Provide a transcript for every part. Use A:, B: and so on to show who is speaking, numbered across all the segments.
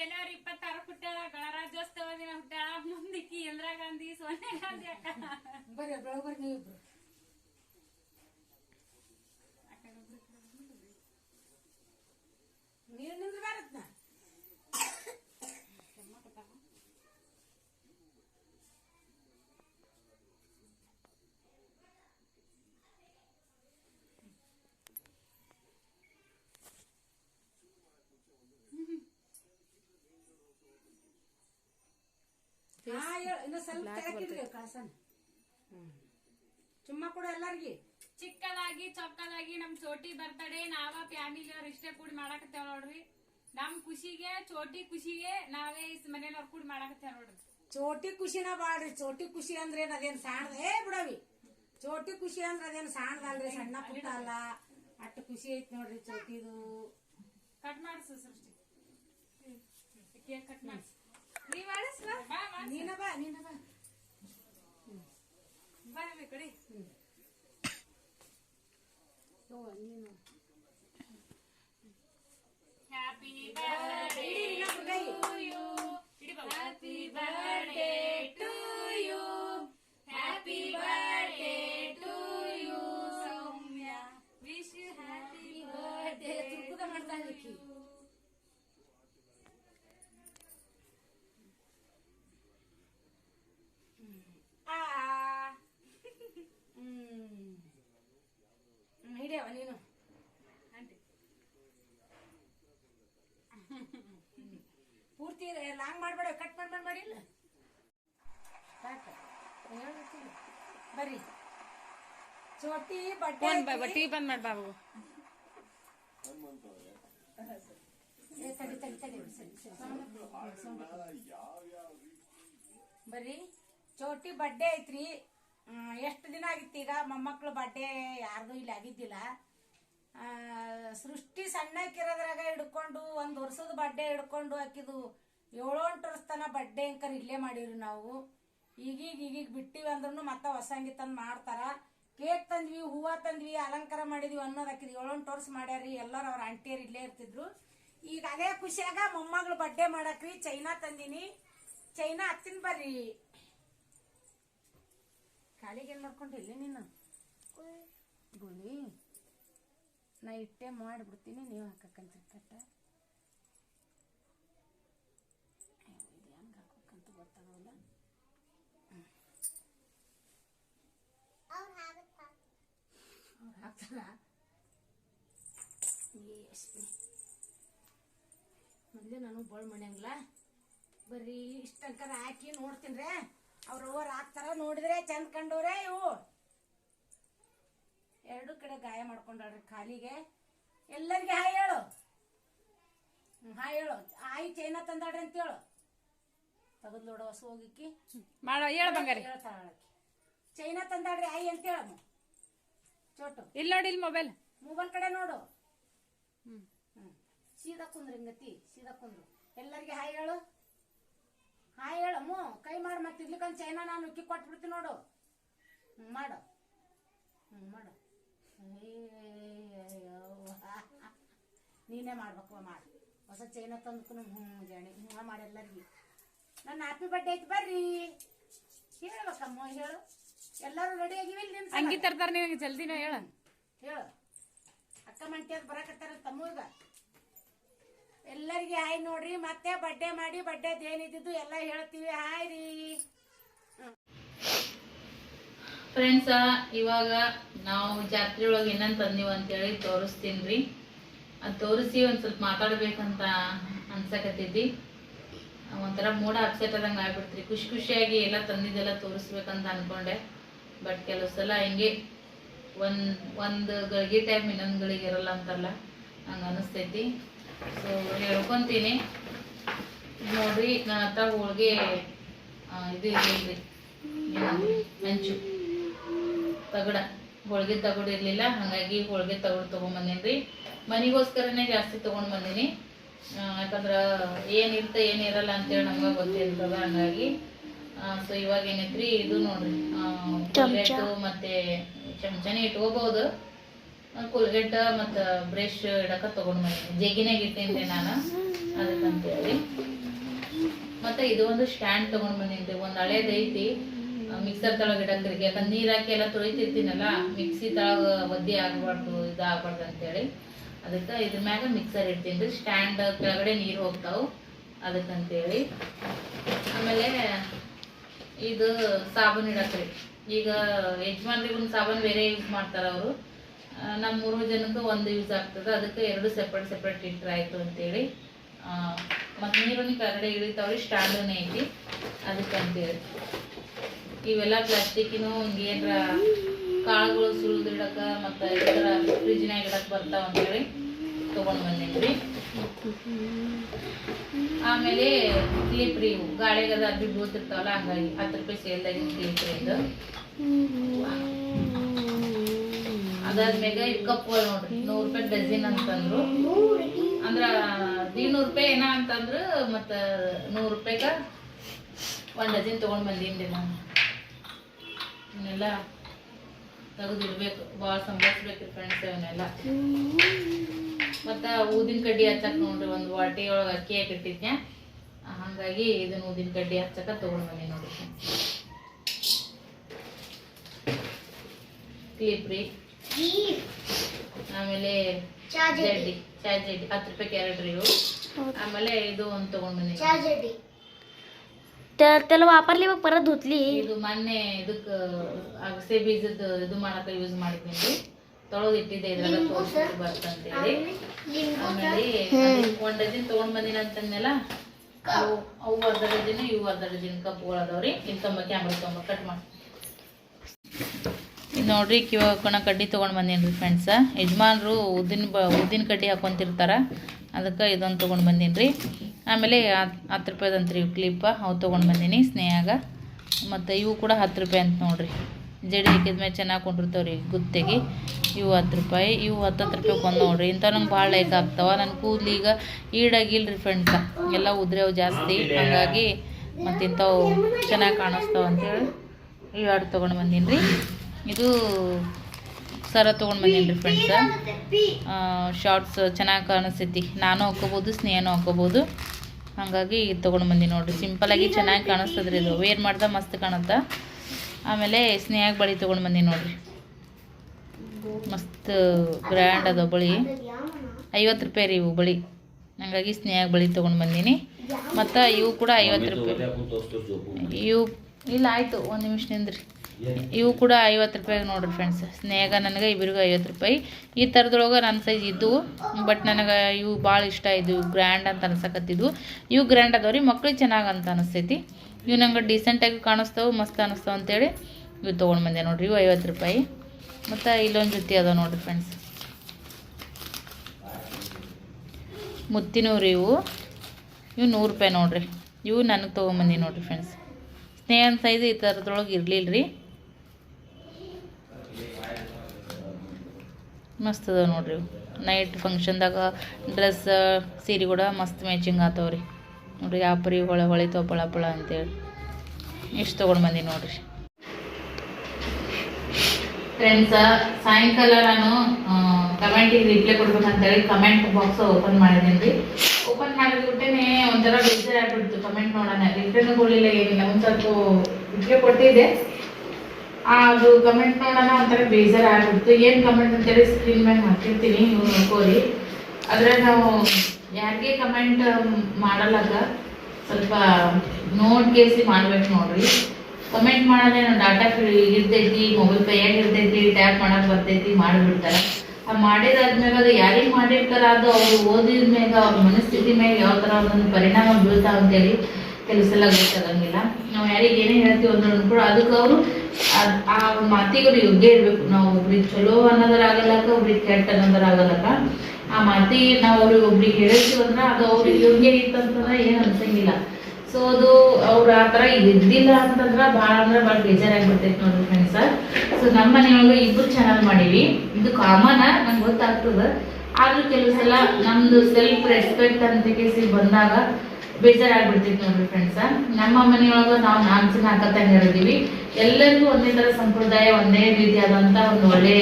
A: ಚೋ ಚೋಟ್ ನೋಡ್ರಿ ಜನವರಿ ಇಪ್ಪತ್ತಾರು ಹುಟ್ಟಾಳ ಗಣರಾಜ್ಯೋತ್ಸವ ದಿನ ಹುಟ್ಟಾಳ ಮುಂದಿಕ್ಕಿ ಇಂದಿರಾ ಗಾಂಧಿ ಸೋನಿಯಾ ಗಾಂಧಿ ಅಕ್ಕ.
B: ಬರ್ರಿ ಬೆಳಗ್ಗೆ ಬರ್ರಿ ನೀವಿಬ್ರು. ನೀರು ನಿಂದ್ರ ಬರತ್ನ ಇನ್ನು ಸ್ವಲ್ಪ ತೆಳಕಿಡ್ರಿ ಕಳ್ಸನ್ ಹ್ಮ್. ಚುಮ್ಮ ಕೊಡು ಎಲ್ಲಾರ್ಗಿ.
A: ಚಿಕ್ಕದಾಗಿ ಚೊಕ್ಕದಾಗಿ ನಮ್ ಚೋಟಿ ಬರ್ತಡೆ ನಾವ ಫ್ಯಾಮಿಲಿ ಅವ್ರ ಇಷ್ಟೇ ಕೂಡ ಮಾಡಾಕತ್ತೇವ ನೋಡ್ರಿ. ನಮ್ ಖುಷಿಗೆ ಚೋಟಿ ಖುಷಿಗೆ ನಾವೇ ಇಸ್ ಮನೇನವ್ರ ಕೂಡಿ ಮಾಡಾಕತ್ತೇವ ನೋಡ್ರಿ.
B: ಚೋಟಿ ಖುಷಿನ ಬಾಡ್ರಿ ಚೋಟಿ ಖುಷಿ ಅಂದ್ರೆ ಏನ್ ಅದೇನ್ ಸಾಣದ ಹೇ ಬಿಡವಿ. ಚೋಟಿ ಖುಷಿ ಅಂದ್ರೆ ಅದೇನ್ ಸಾಣದಲ್ರಿ ಸಣ್ಣ ಪುಟ್ಟ ಅಲ್ಲ. ಅಷ್ಟು ಖುಷಿ ಐತಿ ನೋಡ್ರಿ ಚೋಟಿದು.
A: ಕಟ್ ಮಾಡಿಸು ಸೃಷ್ಟಿ. ಕೇಕ್ ಕಟ್ ಮಾಡಿಸು. ನೀ ಮಾಡಿಸ್ ಬಾ. ಬಾ ಮಾಡ್.
B: ನೀನ ಬಾ ನೀನ ಬಾ.
A: ಬಾ ಈ ಕಡೆ.
B: ಯವ್ವ, ನೀನು.
A: ಹ್ಯಾಪಿ ಬರ್ಡೇ
B: ಇಡೀ ಇನ್ನೊಬ್ರ ಕೈ.
A: Happy birthday to you happy birthday to you Soumya wish you happy birthday
B: ಏ, ತುರ್ಕುದ ಮಾಡ್ತಾ ಇದ್ದಕ್ಕಿ ಆ ಹ್ಮ್ ಹ್ಮ್, ಹಿಡಿಯವ ನೀನು?
A: ಆಂಟಿ
B: ಪೂರ್ತಿ ಲಾಂಗ್ ಮಾಡ್ಬೇಡ ಕಟ್ ಮಾಡಿ ಮಾಡಿ ಮಾಡಿಲ್ಲ ಸಾಕು. ಬರ್ರಿ. ಚೋಟಿ ಬಟ್ಟೆ
A: ಟಿ ಬಂದ್ ಮಾಡ್ ಬಾಬು.
B: ಬರ್ರಿ. ಚೋಟಿ ಬಡ್ಡೆ ಐತ್ರಿ. ಎಷ್ಟು ದಿನ ಆಗಿತ್ತು ಈಗ ಮೊಮ್ಮಕ್ಳು ಬಡ್ಡೆ ಯಾರ್ದು ಇಲ್ಲಿ ಆಗಿದ್ದಿಲ್ಲ. ಸೃಷ್ಟಿ ಸಣ್ಣಕ್ಕಿರೋದ್ರಾಗ ಹಿಡ್ಕೊಂಡು ಒಂದು ವರ್ಷದ ಬಡ್ಡೆ ಹಿಡ್ಕೊಂಡು ಆಕಿದು ಏಳು ಎಂಟು ವರ್ಷ ತನ ಬಡ್ಡೆ ಅಂಕರ್ ಇಲ್ಲೇ ಮಾಡಿವ್ರಿ ನಾವು. ಈಗೀಗ ಈಗೀಗ ಬಿಟ್ಟಿವಿ ಅಂದ್ರೂ ಮತ್ತೆ ಹೊಸಂಗಿ ತಂದು ಮಾಡ್ತಾರ. ಕೇಕ್ ತಂದ್ವಿ, ಹೂವ ತಂದ್ವಿ, ಅಲಂಕಾರ ಮಾಡಿದ್ವಿ ಅನ್ನೋದು ಹಾಕಿದ್ವಿ ಏಳು ಎಂಟು ವರ್ಷ ಮಾಡ್ಯಾರಿ ಎಲ್ಲರೂ ಅವ್ರ ಆಂಟಿಯರು ಇಲ್ಲೇ ಇರ್ತಿದ್ರು. ಈಗ ಅದೇ ಖುಷಿಯಾಗ ಮೊಮ್ಮಗಳು ಬಡ್ಡೆ ಮಾಡಕ್ರಿ. ಚೈನಾ ತಂದಿನಿ. ಚೈನಾ ಹತ್ತಿನ ಬರ್ರಿ. ಕಾಲಿಗೆ ಏನ್ ಮಾಡ್ಕೊಂಡಿಲ್ಲ ನೀನು? ಗುಳಿ ನಾ ಇಟ್ಟೆ ಮಾಡಿಬಿಡ್ತೀನಿ ನೀವು ಹಾಕಕ್ಕಂತ ಕಟ್ಟ ಇದು ಹೆಂಗ್ ಹಾಕ್ಬೇಕಂತ ಗೊತ್ತಾಗಲ್ಲ. ಅವ್ರು ಹಾಕ್ತಾರ? ಎಷ್ಟು ಮೊದಲೇ ನಾನು ಬೋಳ್ ಮಾಡ್ಯಂಗಿಲ್ಲ ಬರ್ರಿ ಇಷ್ಟಂಕರ ಹಾಕಿ ನೋಡ್ತೀನಿ ಹಾಕ್ತಾರ ನೋಡಿದ್ರೆ ಚಂದ ಕಂಡವ್ರೆ ಇವು. ಎರಡು ಕಡೆ ಗಾಯ ಮಾಡ್ಕೊಂಡ್ರಿ ಕಾಲಿಗೆ. ಎಲ್ಲರಿಗೆ ಹಾಯ್ ಹೇಳು. ಹಾಯ್ ಹೇಳು. ಆಯಿ ಚೈನ ತಂದಾಡ್ರಿ ಅಂತ ಹೇಳು ತಗದ್ ನೋಡು ಹೊಸ ಹೋಗಿಕ್ಕಿ.
A: ಮಾಡ ಹೇಳ ಬಂಗಾರಿ.
B: ಚೈನಾ ತಂದಾಡ್ರಿ ಆಯಿ ಅಂತ ಹೇಳು ಚೋಟು.
A: ಇಲ್ಲ ನೋಡಿ ಇಲ್ಲಿ ಮೊಬೈಲ್
B: ಮೊಬೈಲ್ ಕಡೆ ನೋಡು. ಹ್ಮ್. ಸೀದಾ ಕುಂದ್ರಿ ಹಿಂಗತಿ ಸೀದಾ ಕುಂದ್ರು. ಎಲ್ಲರಿಗೆ ಹಾಯ್ ಹೇಳು. ಹಾಯ್ ಹೇಳಮ್ಮ ಕೈ ಮಾಡಿ ಮತ್ತೆ ಇರ್ಲಿಕ್ಕಂತ ಚೈನಾ ನಾನು ಉಕ್ಕಿ ಕೊಟ್ಬಿಡ್ತೀನಿ ನೋಡು. ಮಾಡು. ಹ್ಞೂ ಮಾಡು. ನೀನೇ ಮಾಡ್ಬೇಕು ಮಾಡು. ಹೊಸ ಚೈನ ತಂದು ಹ್ಞೂ ಜಾಣಿ ಹ್ಞೂ ಮಾಡಿ ಎಲ್ಲರಿಗೆ. ನನ್ನ ಹ್ಯಾಪಿ ಬರ್ಡೇ ಐತಿ ಬರ್ರಿ. ಹೇಳ್ಬೇಕಮ್ಮ ಹೇಳು. ಎಲ್ಲರೂ ರೆಡಿ ಆಗಿವಿ ಇಲ್ಲಿ ನಿನ್
A: ಅಂಗಿ ತರ್ತಾರ ನೀವು ಜಲ್ದಿನ ಹೇಳ.
B: ಹೇಳು. ಅಕ್ಕ ಮಂಟ್ಯದ್ ಬರಕತ್ತಾರ ತಮ್ಮಗ ಎಲ್ಲರಿಗೆ ಹಾಯ್ ನೋಡ್ರಿ, ಮತ್ತೆ ಬಡ್ಡೆ ಮಾಡಿ ಬಡ್ಡೆದ್ ಏನಿದ್ದು ಎಲ್ಲ ಹೇಳ್ತೀವಿ. ಹಾಯ್ ರೀ.
C: ಫ್ರೆಂಡ್ಸ ಇವಾಗ ನಾವು ಜಾತ್ರೆ ಒಳಗೆ ಏನಂತ ತಂದೀವಿ ಅಂತೇಳಿ ತೋರಿಸ್ತೀನಿ ಅದು ತೋರಿಸಿ ಒಂದು ಸ್ವಲ್ಪ ಮಾತಾಡ್ಬೇಕಂತ ಅನ್ಸಕತ್ತಿದ್ದಿ. ಒಂಥರ ಮೂಡ ಅಪ್ಸೆಟ್ ಆದಂಗ ಆಗ್ಬಿಡ್ತ್ರಿ. ಖುಷಿ ಖುಷಿಯಾಗಿ ಎಲ್ಲ ತಂದಿದ್ದೆಲ್ಲ ತೋರಿಸ್ಬೇಕಂತ ಅನ್ಕೊಂಡೆ. ಬಟ್ ಕೆಲವು ಸಲ ಹಿಂಗೆ ಒಂದು ಒಂದು ಗಳಿಗೆ ಟೈಮ್ ಇನ್ನೊಂದು ಗಳಿಗೆ ಇರಲ್ಲ ಅಂತಲ್ಲ ಹಂಗೆ ಅನಿಸ್ತೈತಿ. ಸೊ ಹೇಳ್ಕೊಂತೀನಿ ನೋಡ್ರಿ ನನ್ನ ಹತ್ರ ಹೋಳಿಗೆ ಇದು ಇರಲಿಲ್ಲ ಮೆಂಚು ತಗಡ. ಹೋಳಿಗೆ ತಗಡು ಇರ್ಲಿಲ್ಲ ಹಾಗಾಗಿ ಹೋಳಿಗೆ ತಗಡು ತಗೊಂಬಂದೇನ್ರಿ. ಮನಿಗೋಸ್ಕರನೇ ಜಾಸ್ತಿ ತಗೊಂಡ್ ಬಂದೀನಿ. ಯಾಕಂದ್ರೆ ಏನಿರ್ತ ಏನಿರಲ್ಲ ಅಂತೇಳಿ ನಮ್ಗೆ ಗೊತ್ತಿರ್ತದ ಹಂಗಾಗಿ. ಸೊ ಇವಾಗ ಏನೈತ್ರಿ ಇದು ನೋಡ್ರಿ. ಮತ್ತೆ ಚಮಚನೇ ಇಟ್ಕೋಬಹುದು. ಕೋಲ್ಗೇಟ್ ಮತ್ತು ಬ್ರಷ್ ಇಡಕ ತಗೊಂಡ್ ಬಂದಿನಿ ಜಗ್ಗಿನಾಗ ಇಟ್ಟೇನ್ರಿ ನಾನು. ಅದಕ್ಕಂತೇಳಿ ಮತ್ತೆ ಇದು ಒಂದು ಸ್ಟ್ಯಾಂಡ್ ತಗೊಂಡ್ ಬಂದಿನ್ರಿ ಒಂದ್ ಹಳೇದು ಐತಿ. ಮಿಕ್ಸರ್ ತಳಗ ಇಡಕ್ರಿಗೆ ಯಾಕಂದ್ರೆ ನೀರ್ ಹಾಕಿ ಎಲ್ಲ ತೊಳಿತಿರ್ತೀನಲ್ಲ, ಮಿಕ್ಸಿ ತಳಗ ಒದ್ದೆ ಆಗ್ಬಾರ್ದು ಇದು ಆಗ್ಬಾರ್ದು ಅಂತೇಳಿ ಅದಕ್ಕೆ ಇದ್ರ ಮ್ಯಾಗ ಮಿಕ್ಸರ್ ಇಡ್ತೀನಿ. ಸ್ಟ್ಯಾಂಡ್ ಕೆಳಗಡೆ ನೀರು ಹೋಗ್ತಾವು. ಅದಕ್ಕಂತೇಳಿ ಆಮೇಲೆ ಇದು ಸಾಬೂನ್ ಇಡಕ್ರಿ ಈಗ ಯಜಮಾನ್ರಿಗೆ ಒಂದು ಸಾಬೂನ್ ಬೇರೆ ಯೂಸ್ ಮಾಡ್ತಾರ ಅವರು. ನಮ್ಮ ಮೂರು ಜನಕ್ಕೆ ಒಂದು ಯೂಸ್ ಆಗ್ತದೆ. ಅದಕ್ಕೆ ಎರಡು ಸೆಪ್ರೇಟ್ ಸೆಪ್ರೇಟ್ ಇಟ್ಟರೆ ಆಯ್ತು ಅಂತೇಳಿ. ಮತ್ತು ನೀರನ್ನು ಕೆಳಗಡೆ ಇಳಿತಾವ್ರಿ ಸ್ಟ್ಯಾಂಡೂನೇ ಐತಿ. ಅದಕ್ಕಂತೇಳಿ ಇವೆಲ್ಲ ಪ್ಲಾಸ್ಟಿಕ್ಕಿನೂ ಏನರ ಕಾಳುಗಳು ಸುಲಿದಿಡಕ ಮತ್ತು ಇತರ ಫ್ರಿಜ್ನಾಗ ಇಡಕ್ಕೆ ಬರ್ತಾವ ಅಂತೇಳಿ ತೊಗೊಂಡು ಬಂದಿದ್ವಿ. ಆಮೇಲೆ ಕ್ಲಿಪ್ ರೀ ಇವು. ಗಾಳಿಗದ ಅರ್ಬಿ ಬೀಳ್ತಿರ್ತಾವಲ್ಲ ಹಂಗಾಗಿ ಹತ್ತು ರೂಪಾಯಿ ಸೇಲ್ದಾಗಿ ಕ್ಲಿಪ್ ರೀ ಇದು ಅದಾದ್ಮ್ಯಾಗ ಈ ಕಪ್ಪುಗಳು ನೋಡ್ರಿ, ನೂರು ರೂಪಾಯಿ ಡಜನ್ ಅಂತಂದ್ರು. ಅಂದ್ರ ನೂರು ರೂಪಾಯಿ ಏನ ಅಂತಂದ್ರು ಮತ್ತ ನೂರು ರೂಪಾಯಿಗ ಒಂದ್ ಡಜನ್ ತಗೊಂಡ್ ಬಂದೀನಿ ನಾನು. ಇವನ್ನೆಲ್ಲ ತೆಗೆದಿಡ್ಬೇಕು ಭಾಳ ಸಂಭಾಳಿಸ್ಬೇಕ್ರಿ ಫ್ರೆಂಡ್ಸ್ ಇವನ್ನೆಲ್ಲ ಮತ್ತ ಊದಿನ ಕಡ್ಡಿ ಹಚ್ಚಕ್ ನೋಡ್ರಿ, ಒಂದು ವಾಟಿ ಒಳಗ ಅಕ್ಕಿ ಹಾಕಿಟ್ಟಿದ್ನೆ ಹಂಗಾಗಿ ಇದನ್ನ ಊದಿನ ಕಡ್ಡಿ ಹಚ್ಚಕ ತಗೊಂಡ್ ಬಂದಿ ನೋಡ್ರಿ ಕ್ಲಿಪ್ ರೀ. ಆಮೇಲೆ ಜಡ್ಡಿ ಚಾ ಜಡ್ಡಿ ಹತ್ತು ರೂಪಾಯಿ ಕ್ಯಾರೆಟ್ ರೀ ಇವು ಆಮೇಲೆ ಇದು ಒಂದು ತಗೊಂಡ್ ಬಂದಿನಿ
D: तर त्याला वापरली मग परत धुतली
C: ಇದು ಮೊನ್ನೆ ಇದಕ್ಕ ಅಗಸೆ ಬೀಜದ ಇದು ಮಾಡಕ ಯೂಸ್ ಮಾಡಿದ್ದೀನಿ ತೊಳೆದು ಇಟ್ಟಿದ್ದೆ ಇದ್ರಾಗ ತೋರಿಸಿ ಬರ್ತಂತೇಳಿ ಆಮೇಲೆ ಅದೇ ಒಂದ್ ಡಜನ್ ತಗೊಂಡ್ ಬಂದಿನ ಅಂತಂದ್ನಲ್ಲ ಅವು ಅವು ಅರ್ಧ ಡಜನ್ ಇವು ಅರ್ಧ ಡಜನ್ ಕಪ್ಗಳು ಅದಾವ್ರಿ ಇನ್ ತೊಂಬ ಕ್ಯಾಮ್ರಾ ತೊಂಬ ಕಟ್ ಮಾಡಿ ಇದು ನೋಡ್ರಿ ಕಿವ ಹಾಕೋಣ ಕಡ್ಡಿ ತೊಗೊಂಡು ಬಂದೀನಿ ಫ್ರೆಂಡ್ಸ ಯಜಮಾನ್ರು ಉದ್ದಿನ ಬ, ಉದ್ದಿನ ಕಡ್ಡಿ ಹಾಕೊಂತಿರ್ತಾರ. ಅದಕ್ಕೆ ಇದೊಂದು ತೊಗೊಂಡು ಬಂದೀನಿ ರೀ ಆಮೇಲೆ ಹತ್ತು ರೂಪಾಯ್ದಂತ್ರಿ ರೀ ಕ್ಲಿಪ್ಪ ಅವು ತೊಗೊಂಡು ಬಂದೀನಿ ಸ್ನೇಹಾಗ. ಮತ್ತು ಇವು ಕೂಡ ಹತ್ತು ರೂಪಾಯಿ ಅಂತ ನೋಡ್ರಿ. ಜಡಿ ಹಾಕಿದ್ಮೇಲೆ ಚೆನ್ನಾಗಿ ಕೊಂಡಿರ್ತಾವೆ ರೀ ಗುತ್ತಿಗೆ. ಇವು ಹತ್ತು ರೂಪಾಯಿ, ಇವು ಹತ್ತತ್ತು ರೂಪಾಯಿ ಒಂದು ನೋಡ್ರಿ. ಇಂಥವು ನಂಗೆ ಭಾಳ ಲೈಕ್ ಆಗ್ತಾವೆ. ನನ್ನ ಕೂದಲು ಈಗ ಈಡಾಗಿಲ್ರಿ ಫ್ರೆಂಡ್ಸ ಎಲ್ಲ ಉದ್ರೆವು ಜಾಸ್ತಿ. ಹಾಗಾಗಿ ಮತ್ತು ಇಂಥವು ಚೆನ್ನಾಗಿ ಕಾಣಿಸ್ತಾವ ಅಂತೇಳಿ ಇವು ಎರಡು ತೊಗೊಂಡು ಬಂದೀನಿ ರೀ ಇದು ಸರ ತೊಗೊಂಡು ಬಂದೀನಿ ರೀ ಫ್ರೆಂಡ್ಸ ಶಾರ್ಟ್ಸ್ ಚೆನ್ನಾಗಿ ಕಾಣಿಸ್ತೈತಿ. ನಾನು ಹಾಕೋಬೋದು ಸ್ನೇಹನೂ ಹಾಕೋಬೋದು ಹಾಗಾಗಿ ಇದು ತೊಗೊಂಡು ಬಂದೀನಿ ನೋಡಿರಿ. ಸಿಂಪಲಾಗಿ ಚೆನ್ನಾಗಿ ಕಾಣಿಸ್ತದ್ರಿ ಇದು. ವೇರ್ ಮಾಡ್ದೆ ಮಸ್ತ್ ಕಾಣುತ್ತೆ? ಆಮೇಲೆ ಸ್ನೇಹಾಗಿ ಬಳಿ ತೊಗೊಂಡು ಬಂದೀನಿ ನೋಡಿರಿ. ಮಸ್ತ್ ಗ್ರ್ಯಾಂಡ್ ಅದ ಬಳಿ. ಐವತ್ತು ರೂಪಾಯಿ ರೀ ಇವು ಬಳಿ. ಹಾಗಾಗಿ ಸ್ನೇಹಾಗ ಬಳಿ ತೊಗೊಂಡು ಬಂದೀನಿ. ಮತ್ತು ಇವು ಕೂಡ ಐವತ್ತು ರೂಪಾಯಿ. ಇವು ಇಲ್ಲ ಆಯಿತು. ಒಂದು ನಿಮಿಷ ನಿಂದ್ರಿ. ಇವು ಕೂಡ ಐವತ್ತು ರೂಪಾಯಿಗೆ ನೋಡ್ರಿ ಫ್ರೆಂಡ್ಸ್ ಸ್ನೇಹ ನನಗೆ ಇಬ್ಬರಿಗೂ ಐವತ್ತು ರೂಪಾಯಿ. ಈ ಥರದೊಳಗೆ ನನ್ನ ಸೈಜ್ ಇದ್ದವು ಬಟ್ ನನಗೆ ಇವು ಭಾಳ ಇಷ್ಟ ಇದ್ದವು ಗ್ರ್ಯಾಂಡ್ ಅಂತ ಅನ್ಸಕತ್ತಿದ್ವು ಇವು ಗ್ರ್ಯಾಂಡ್ ಅದಾವ ರೀ, ಮಕ್ಳಿಗೆ ಚೆನ್ನಾಗಿ ಅಂತ ಅನಿಸ್ತೈತಿ ಇವು ನಂಗೆ ಡೀಸೆಂಟಾಗಿ ಕಾಣಿಸ್ತಾವೆ, ಮಸ್ತ್ ಅನಿಸ್ತಾವೆ ಅಂತೇಳಿ ಇವು ತೊಗೊಂಡು ಬಂದೆ ನೋಡಿರಿ, ಇವು ಐವತ್ತು ರೂಪಾಯಿ. ಮತ್ತು ಇಲ್ಲೊಂದು ಜೊತೆ ಅದಾವೆ ನೋಡಿರಿ ಫ್ರೆಂಡ್ಸ್ ಮುತ್ತಿನವ್ರು ಇವು. ಇವು ನೂರು ರೂಪಾಯಿ ನೋಡಿರಿ. ಇವು ನನಗೆ ತೊಗೊಂಬಂದಿ ನೋಡಿರಿ ಫ್ರೆಂಡ್ಸ್ ಸ್ನೇಹನ್ ಸೈಜ್ ಈ ಥರದ್ರೊಳಗೆ ಇರಲಿಲ್ಲ ರೀ ಮಸ್ತ್ ಅದಾವ ನೋಡ್ರಿ. ನೈಟ್ ಫಂಕ್ಷನ್ದಾಗ ಡ್ರೆಸ್ ಸೀರೆ ಕೂಡ ಮಸ್ತ್ ಮ್ಯಾಚಿಂಗ್ ಆತಾವ ರೀ ಯಾವ ಪರಿ ಹೊಳೆ ಹೊಳಿತಾವ ಪಳ ಪಳ ಅಂತೇಳಿ. ಇಷ್ಟು ತೊಗೊಂಡು ಬಂದೀನಿ ನೋಡ್ರಿ. ಫ್ರೆಂಡ್ಸ ಸಾಯಂಕಾಲ ನಾನು ಕಮೆಂಟಿಗೆ ರಿಪ್ಲೈ ಕೊಡ್ಬೇಕಂತೇಳಿ ಕಮೆಂಟ್ ಬಾಕ್ಸ್ ಓಪನ್ ಮಾಡಿದ್ದೀನಿ ರೀ. ಓಪನ್ ಮಾಡಿದ್ಬಿಟ್ಟೇ ಒಂಥರ ಬೇಜಾರಾಗ್ಬಿಡ್ತು ಕಮೆಂಟ್ ನೋಡೋಣ ರಿಪ್ಲೈನೂ ಕೊಡಲಿಲ್ಲ ಏನಿಲ್ಲ. ಒಂದು ಸ್ವಲ್ಪ ರಿಪ್ಲೈ ಕೊಟ್ಟಿದ್ದೆ. ಅದು ಕಮೆಂಟ್ ನೋಡೋಣ ಒಂಥರ ಬೇಜಾರ್ ಆಗ್ಬಿಡ್ತು ಏನು ಕಮೆಂಟ್ ಅಂತೇಳಿ ಸ್ಕ್ರೀನ್ ಮೇಲೆ ಹಾಕಿರ್ತೀನಿ, ನೀವು ನೋಡ್ಕೋರಿ. ಆದರೆ ನಾವು ಯಾರಿಗೆ ಕಮೆಂಟ್ ಮಾಡಲ್ಲಕ ಸ್ವಲ್ಪ ನೋಡ್ಕೇಸಿ ಮಾಡ್ಬೇಕು ನೋಡ್ರಿ. ಕಮೆಂಟ್ ಮಾಡೋದೇನು ಡಾಟಾ ಇರ್ತೈತಿ ಮೊಬೈಲ್ ಕೈಯಾಗ ಇರ್ತೈತಿ ಟ್ಯಾಪ್ ಮಾಡೋಕೆ ಬರ್ತೈತಿ, ಮಾಡಿಬಿಡ್ತಾರೆ. ಆ ಮಾಡಿದಾದ್ಮೇಲೆ ಅದು ಯಾರಿಗೆ ಮಾಡಿರ್ತಾರ ಅದು ಅವ್ರು ಓದಿದ ಮ್ಯಾಗ ಅವ್ರ ಮನಸ್ಥಿತಿ ಮ್ಯಾಗ ಯಾವ ಥರ ಒಂದೊಂದು ಪರಿಣಾಮ ಬೀಳ್ತಾವ ಅಂತೇಳಿ ಕೆಲವು ಸಲ ಗೊತ್ತಾಗಂಗಿಲ್ಲ. ನಾವು ಯಾರಿಗೆ ಏನೇ ಹೇಳ್ತೀವಿ ಅಂದ್ರೆ ಕೂಡ ಅದಕ್ಕೆ ಅವರು ಆ ಮಾತಿಗೂ ಯುಗ್ಗೇ ಇರಬೇಕು ನಾವು ಒಬ್ರಿಗೆ ಚಲೋ ಅನ್ನೋದ್ರಾಗಲ್ಲಕ ಒಬ್ರಿಗೆ ಕೆಟ್ಟ ಅನ್ನೋದ್ರಾಗಲ್ಲಕ ಆ ಮಾತಿ ನಾವು ಅವ್ರಿಗೆ ಒಬ್ರಿಗೆ ಹೇಳಿರ್ತೀವಿ ಅಂದ್ರೆ ಅದು ಅವ್ರಿಗೆ ಯೋಗ್ಯ ಇತ್ತಂತಂದ್ರೆ ಏನು ಅನ್ಸಂಗಿಲ್ಲ. ಸೊ ಅದು ಅವ್ರು ಆ ಥರ ಇದ್ದಿಲ್ಲ ಅಂತಂದ್ರೆ ಭಾಳ ಅಂದ್ರೆ ಭಾಳ ಬೇಜಾರಾಗ್ಬಿಡ್ತೈತೆ ನೋಡ್ರಿ ಫ್ರೆಂಡ್ಸ ಸೊ ನಮ್ಮ ಮನೆಯೊಳಗೆ ಇಬ್ಬರು ಚಾನಲ್ ಮಾಡೀವಿ. ಇದು ಕಾಮನ್ ನಂಗೆ ಗೊತ್ತಾಗ್ತದೆ. ಆದ್ರೂ ಕೆಲವು ಸಲ ನಮ್ದು ಸೆಲ್ಫ್ ರೆಸ್ಪೆಕ್ಟ್ ಅಂತ ಕೇಸಿ ಬಂದಾಗ ಬೇಜಾರಾಗ್ಬಿಡ್ತೈತೆ ನೋಡ್ರಿ ಫ್ರೆಂಡ್ಸ ನಮ್ಮ ಮನೆಯೊಳಗ ನಾವು ನಾಲ್ಕು ಜನ ಅಕ್ಕ ಎಲ್ಲರಿಗೂ ಒಂದೇ ಥರ ಸಂಪ್ರದಾಯ ಒಂದೇ ರೀತಿಯಾದಂಥ ಒಂದು ಒಳ್ಳೆಯ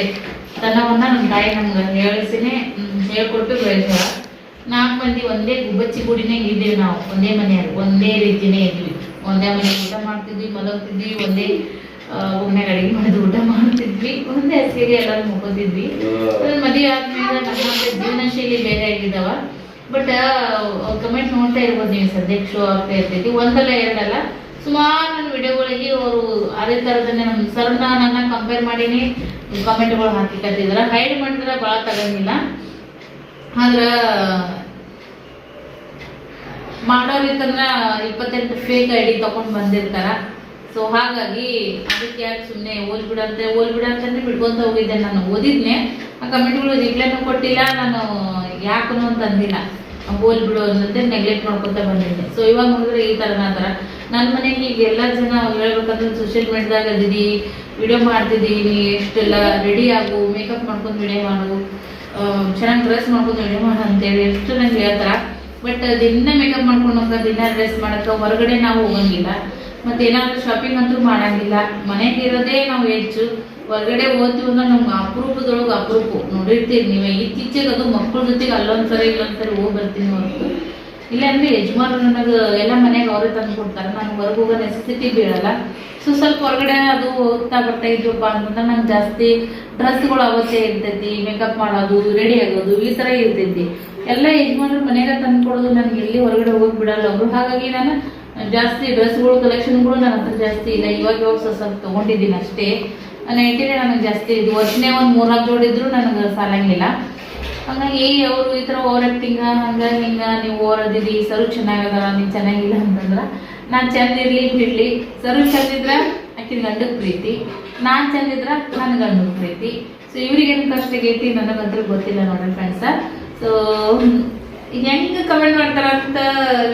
C: ತನವನ್ನ ನಮ್ಮ ತಾಯಿ ನಮ್ಗೆ ಹೇಳಿಸಿನೇ ಹೇಳ್ಕೊಟ್ಟು ಬೆಳೆಸ್ಯಾಳ ನಾಲ್ಕು ಮಂದಿ ಒಂದೇ ಗುಬ್ಬಚ್ಚಿ ಗುಡಿನೇ ಇದ್ದೀವಿ ನಾವು ಒಂದೇ ಮನೆಯವರು ಒಂದೇ ರೀತಿನೇ ಇದ್ವಿ ಒಂದೇ ಮನೆ ಊಟ ಮಾಡ್ತಿದ್ವಿ ಮಲಗ್ತಿದ್ವಿ ಒಂದೇ ಒಮ್ಮೆ ಅಡಿಗೆ ಮಾಡಿದ್ವಿ ಊಟ ಮಾಡ್ತಿದ್ವಿ ಒಂದೇ ಹಸಿಗೆ ಎಲ್ಲರೂ ಮುಗೋತಿದ್ವಿ ಮದುವೆ ಆದ್ಮೇಲೆ ನಮ್ಮ ಜೀವನ ಶೈಲಿ ಬೇರೆ ಆಗಿದಾವ ಬಟ್ ಕಮೆಂಟ್ ನೋಡ್ತಾ ಇರ್ಬೋದು ನೀವು ಸದ್ಯಕ್ಕೆ ಶೋ ಆಗ್ತಾ ಇರ್ತೈತಿ. ಒಂದಲ್ಲ ಎರಡಲ್ಲ. ಸುಮಾರು ನನ್ನ ವಿಡಿಯೋಗಳಿಗೆ ಅವರು ಅದೇ ಥರದನ್ನೇ ನಮ್ಮ ಸರ್ನ ನನ್ನ ಕಂಪೇರ್ ಮಾಡೀನಿ. ಕಮೆಂಟ್ಗಳು ಹಾಕಿಕತ್ತಿದ್ರ ಹೈಡ್ ಮಾಡಿದ್ರೆ ಭಾಳ ತಗೊಂಡಿಲ್ಲ ಆದ್ರ ಮಾಡೋರಿತ್ತಂದ್ರೆ ಇಪ್ಪತ್ತೆಂಟು ಫೇಕ್ ಐ ಡಿ ತಗೊಂಡು ಬಂದಿರ್ತಾರ. ಸೊ ಹಾಗಾಗಿ ಅದಕ್ಕೆ ಯಾಕೆ ಸುಮ್ಮನೆ ಓದ್ಬಿಡಂತೆ ಓದ್ಬಿಡಂತಂದ್ರೆ ಬಿಡ್ಕೊಂತ ಹೋಗಿದ್ದೆ. ನಾನು ಓದಿದ್ನೆ. ಆ ಕಮೆಂಟ್ಗಳು ರಿಪ್ಲೈನು ಕೊಟ್ಟಿಲ್ಲ. ನಾನು ಯಾಕನು ಅಂತ ಅಂದಿಲ್ಲ ಹೋಲ್ ಬಿಡು ಅನ್ನೋದೇ ನೆಗ್ಲೆಕ್ಟ್ ಮಾಡ್ಕೊತಾ ಬಂದಿದ್ದೆ. ಸೊ ಇವಾಗ ನೋಡಿದ್ರೆ ಈ ಥರ ಥರ ನನ್ನ ಮನೆಗೆ ಈಗ ಎಲ್ಲ ಜನ ಹೇಳ್ಬೇಕಂದ್ರೆ ಸೋಷಿಯಲ್ ಮೀಡಿಯಾದಾಗ ಅದಿದಿ ವಿಡಿಯೋ ಮಾಡ್ತಿದ್ದೀನಿ, ಎಷ್ಟೆಲ್ಲ ರೆಡಿ ಆಗು ಮೇಕಪ್ ಮಾಡ್ಕೊಂಡು ವಿಡಿಯೋ ಮಾಡು ಚೆನ್ನಾಗಿ ಡ್ರೆಸ್ ಮಾಡ್ಕೊಂಡು ವಿಡಿಯೋ ಮಾಡು ಅಂತೇಳಿ ಎಷ್ಟು ನಂಗೆ ಹೇಳ್ತಾರ. ಬಟ್ ದಿನ ಮೇಕಪ್ ಮಾಡ್ಕೊಂಡು ಹೋಗ ದಿನ ಡ್ರೆಸ್ ಮಾಡಕ್ಕೆ ಹೊರಗಡೆ ನಾವು ಹೋಗಂಗಿಲ್ಲ. ಮತ್ತೆ ಏನಾದರೂ ಶಾಪಿಂಗ್ ಅಂತೂ ಮಾಡಂಗಿಲ್ಲ. ಮನೆಗೆ ಇರೋದೇ ನಾವು ಹೆಚ್ಚು. ಹೊರಗಡೆ ಓದ್ತೀವಿ ಅಂದ್ರೆ ನಮ್ಗೆ ಅಪರೂಪದೊಳಗೆ ಅಪರೂಪ. ನೋಡಿರ್ತೀರಿ, ನೀವೇ ಇತ್ತೀಚೆಗೆ ಅದು ಮಕ್ಕಳ ಜೊತೆಗೆ ಅಲ್ಲೊಂದ್ಸರಿ ಇಲ್ಲೊಂದ್ಸರಿ ಹೋಗಿ ಬರ್ತೀನಿ ಹೊರತು. ಇಲ್ಲಾಂದ್ರೆ ಯಜಮಾನ್ರು ನನಗೆ ಎಲ್ಲ ಮನೆಗೆ ಅವರೇ ತಂದು ಕೊಡ್ತಾರೆ. ನಾನು ಹೊರಗೆ ಹೋಗೋ ನೆಸೆಸಿಟಿ ಬೀಳಲ್ಲ. ಸೊ ಸ್ವಲ್ಪ ಹೊರಗಡೆ ಅದು ಹೋಗ್ತಾ ಬರ್ತಾ ಇದ್ವಪ್ಪ ಅಂತಂದ್ರೆ ನಂಗೆ ಜಾಸ್ತಿ ಡ್ರೆಸ್ಗಳು ಅವಶ್ಯ ಇರ್ತೈತಿ ಮೇಕಪ್ ಮಾಡೋದು ರೆಡಿ ಆಗೋದು, ಈ ಥರ ಇರ್ತೈತಿ. ಎಲ್ಲ ಯಜಮಾನ್ರು ಮನೆಗೆ ತಂದು ಕೊಡೋದು ನನಗೆ ಎಲ್ಲಿ ಹೊರಗಡೆ ಹೋಗಿ ಬಿಡಲ್ಲ ಅವರು. ಹಾಗಾಗಿ ನಾನು ಜಾಸ್ತಿ ಡ್ರೆಸ್ಗಳು ಕಲೆಕ್ಷನ್ಗಳು ನನ್ನ ಹತ್ರ ಜಾಸ್ತಿ ಇಲ್ಲ. ಇವಾಗ ಇವಾಗ ಸ್ವಲ್ಪ ತೊಗೊಂಡಿದ್ದೀನಿ ಅಷ್ಟೇ. ನೈಟಿನೇ ನನಗೆ ಜಾಸ್ತಿ ಇದು ವರ್ಷನೇ ಒಂದು ಮೂರ್ನಾಲ್ಕು ಜೋಡಿದ್ರು ನನಗೆ ಸಾಲಂಗಿಲ್ಲ ಹಂಗಾಗಿ ಅವರು ಈ ಥರ ಓವರ್ ಆ್ಯಕ್ಟಿಂಗ ಹಂಗ ಹಿಂಗ ನೀವು ಓವರ್ ಅದಿರಿ ಸರು ಚೆನ್ನಾಗದಾರ, ನೀವು ಚೆನ್ನಾಗಿಲ್ಲ ಅಂತಂದ್ರೆ ನಾನು ಚಂದ ಇರ್ಲಿ ಬಿಡ್ಲಿ. ಸರು ಚಂದಿದ್ರೆ ಆಕಿನ ಪ್ರೀತಿ, ನಾನು ಚೆಂದಿದ್ರೆ ನನ್ನ ಗಂಡಕ್ಕೆ ಪ್ರೀತಿ. ಸೊ ಇವ್ರಿಗೇನು ಕಷ್ಟ ಆಗೈತಿ ನನಗಂತೂ ಗೊತ್ತಿಲ್ಲ ನೋಡ್ರಿ ಫ್ರೆಂಡ್ಸ ಸೊ ಹೆಂಗೆ ಕಮೆಂಟ್ ಮಾಡ್ತಾರ ಅಂತ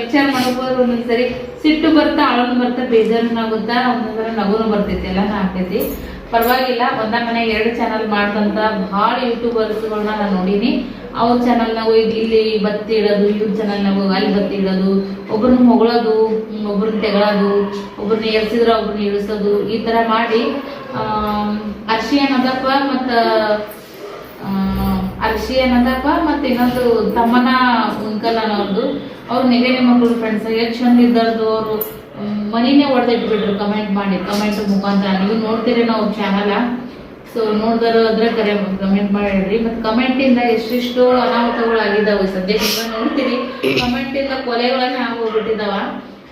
C: ವಿಚಾರ ಮಾಡ್ಬೋದು ಒಂದೊಂದ್ಸರಿ. ಸಿಟ್ಟು ಬರ್ತಾ ಅಳನು ಬರ್ತಾ ಬೇಜಾರನ್ನಾಗುತ್ತಾ ಒಂದೊಂದ್ಸಲ ನಗುನು ಬರ್ತೈತಿ ಎಲ್ಲ ಆಗ್ತೈತಿ. ಪರವಾಗಿಲ್ಲ, ಒಂದ ಮನೆ ಎರಡು ಚಾನಲ್ ಮಾಡ್ದಂತ ಭಾಳ ಯೂಟ್ಯೂಬರ್ಸ್ಗಳನ್ನ ನಾನು ನೋಡೀನಿ. ಅವ್ರ ಚಾನಲ್ನಾಗ ಇಲ್ಲಿ ಇಲ್ಲಿ ಬತ್ತಿ ಇಡೋದು, ಇವ್ರ ಚಾನಲ್ನಾಗ ಅಲ್ಲಿ ಬತ್ತಿ ಇಡೋದು ಒಬ್ರನ್ನ ಹೊಗಳೋದು ಒಬ್ರನ್ನ ತೆಗಳೋದು ಒಬ್ರನ್ನ ಎಳ್ಸಿದ್ರೆ ಒಬ್ರನ್ನ ಇಳಿಸೋದು, ಈ ತರ ಮಾಡಿ ಅರ್ಶಿ ಅನ್ನೋದಪ್ಪ ಮತ್ತ ಮತ್ತು ಅರ್ಶಿ ಅನ್ನೋದಪ್ಪ ಮತ್ತೆ ಇನ್ನೊಂದು ತಮ್ಮನ ಉಂಕಲ್ ಅನ್ನೋದು ಅವ್ರು ನೆಗೆನೆ ಮಕ್ಕಳು ಫ್ರೆಂಡ್ಸ್ ಎಷ್ಟು ಚಂದ ಇದ್ದರ್ದು ಅವರು. ಮನಿನೇ ಹೊಡೆದಿಟ್ಬಿಟ್ರು ಕಮೆಂಟ್ ಮಾಡಿ ಕಮೆಂಟ್ ಮುಖಾಂತರ. ನೀವು ನೋಡ್ತೀರೇನೋ ಅವ್ರ ಚಾನಲ ಸೊ ನೋಡಿದ್ರು ಕರೆ ಕಮೆಂಟ್ ಮಾಡಿರಿ ಮತ್ತೆ ಕಮೆಂಟ್ ಇಂದ ಎಷ್ಟೆಷ್ಟು ಅನಾಹುತಗಳಾಗಿದ್ದಾವೆ ಸದ್ಯಕ್ಕೆ ಈಗ ನೋಡ್ತೀರಿ ಕಮೆಂಟ್ ಇಂದ ಕೊಲೆಗಳನ್ನ ಆಗೋಗ್ಬಿಟ್ಟಿದ್ದಾವ.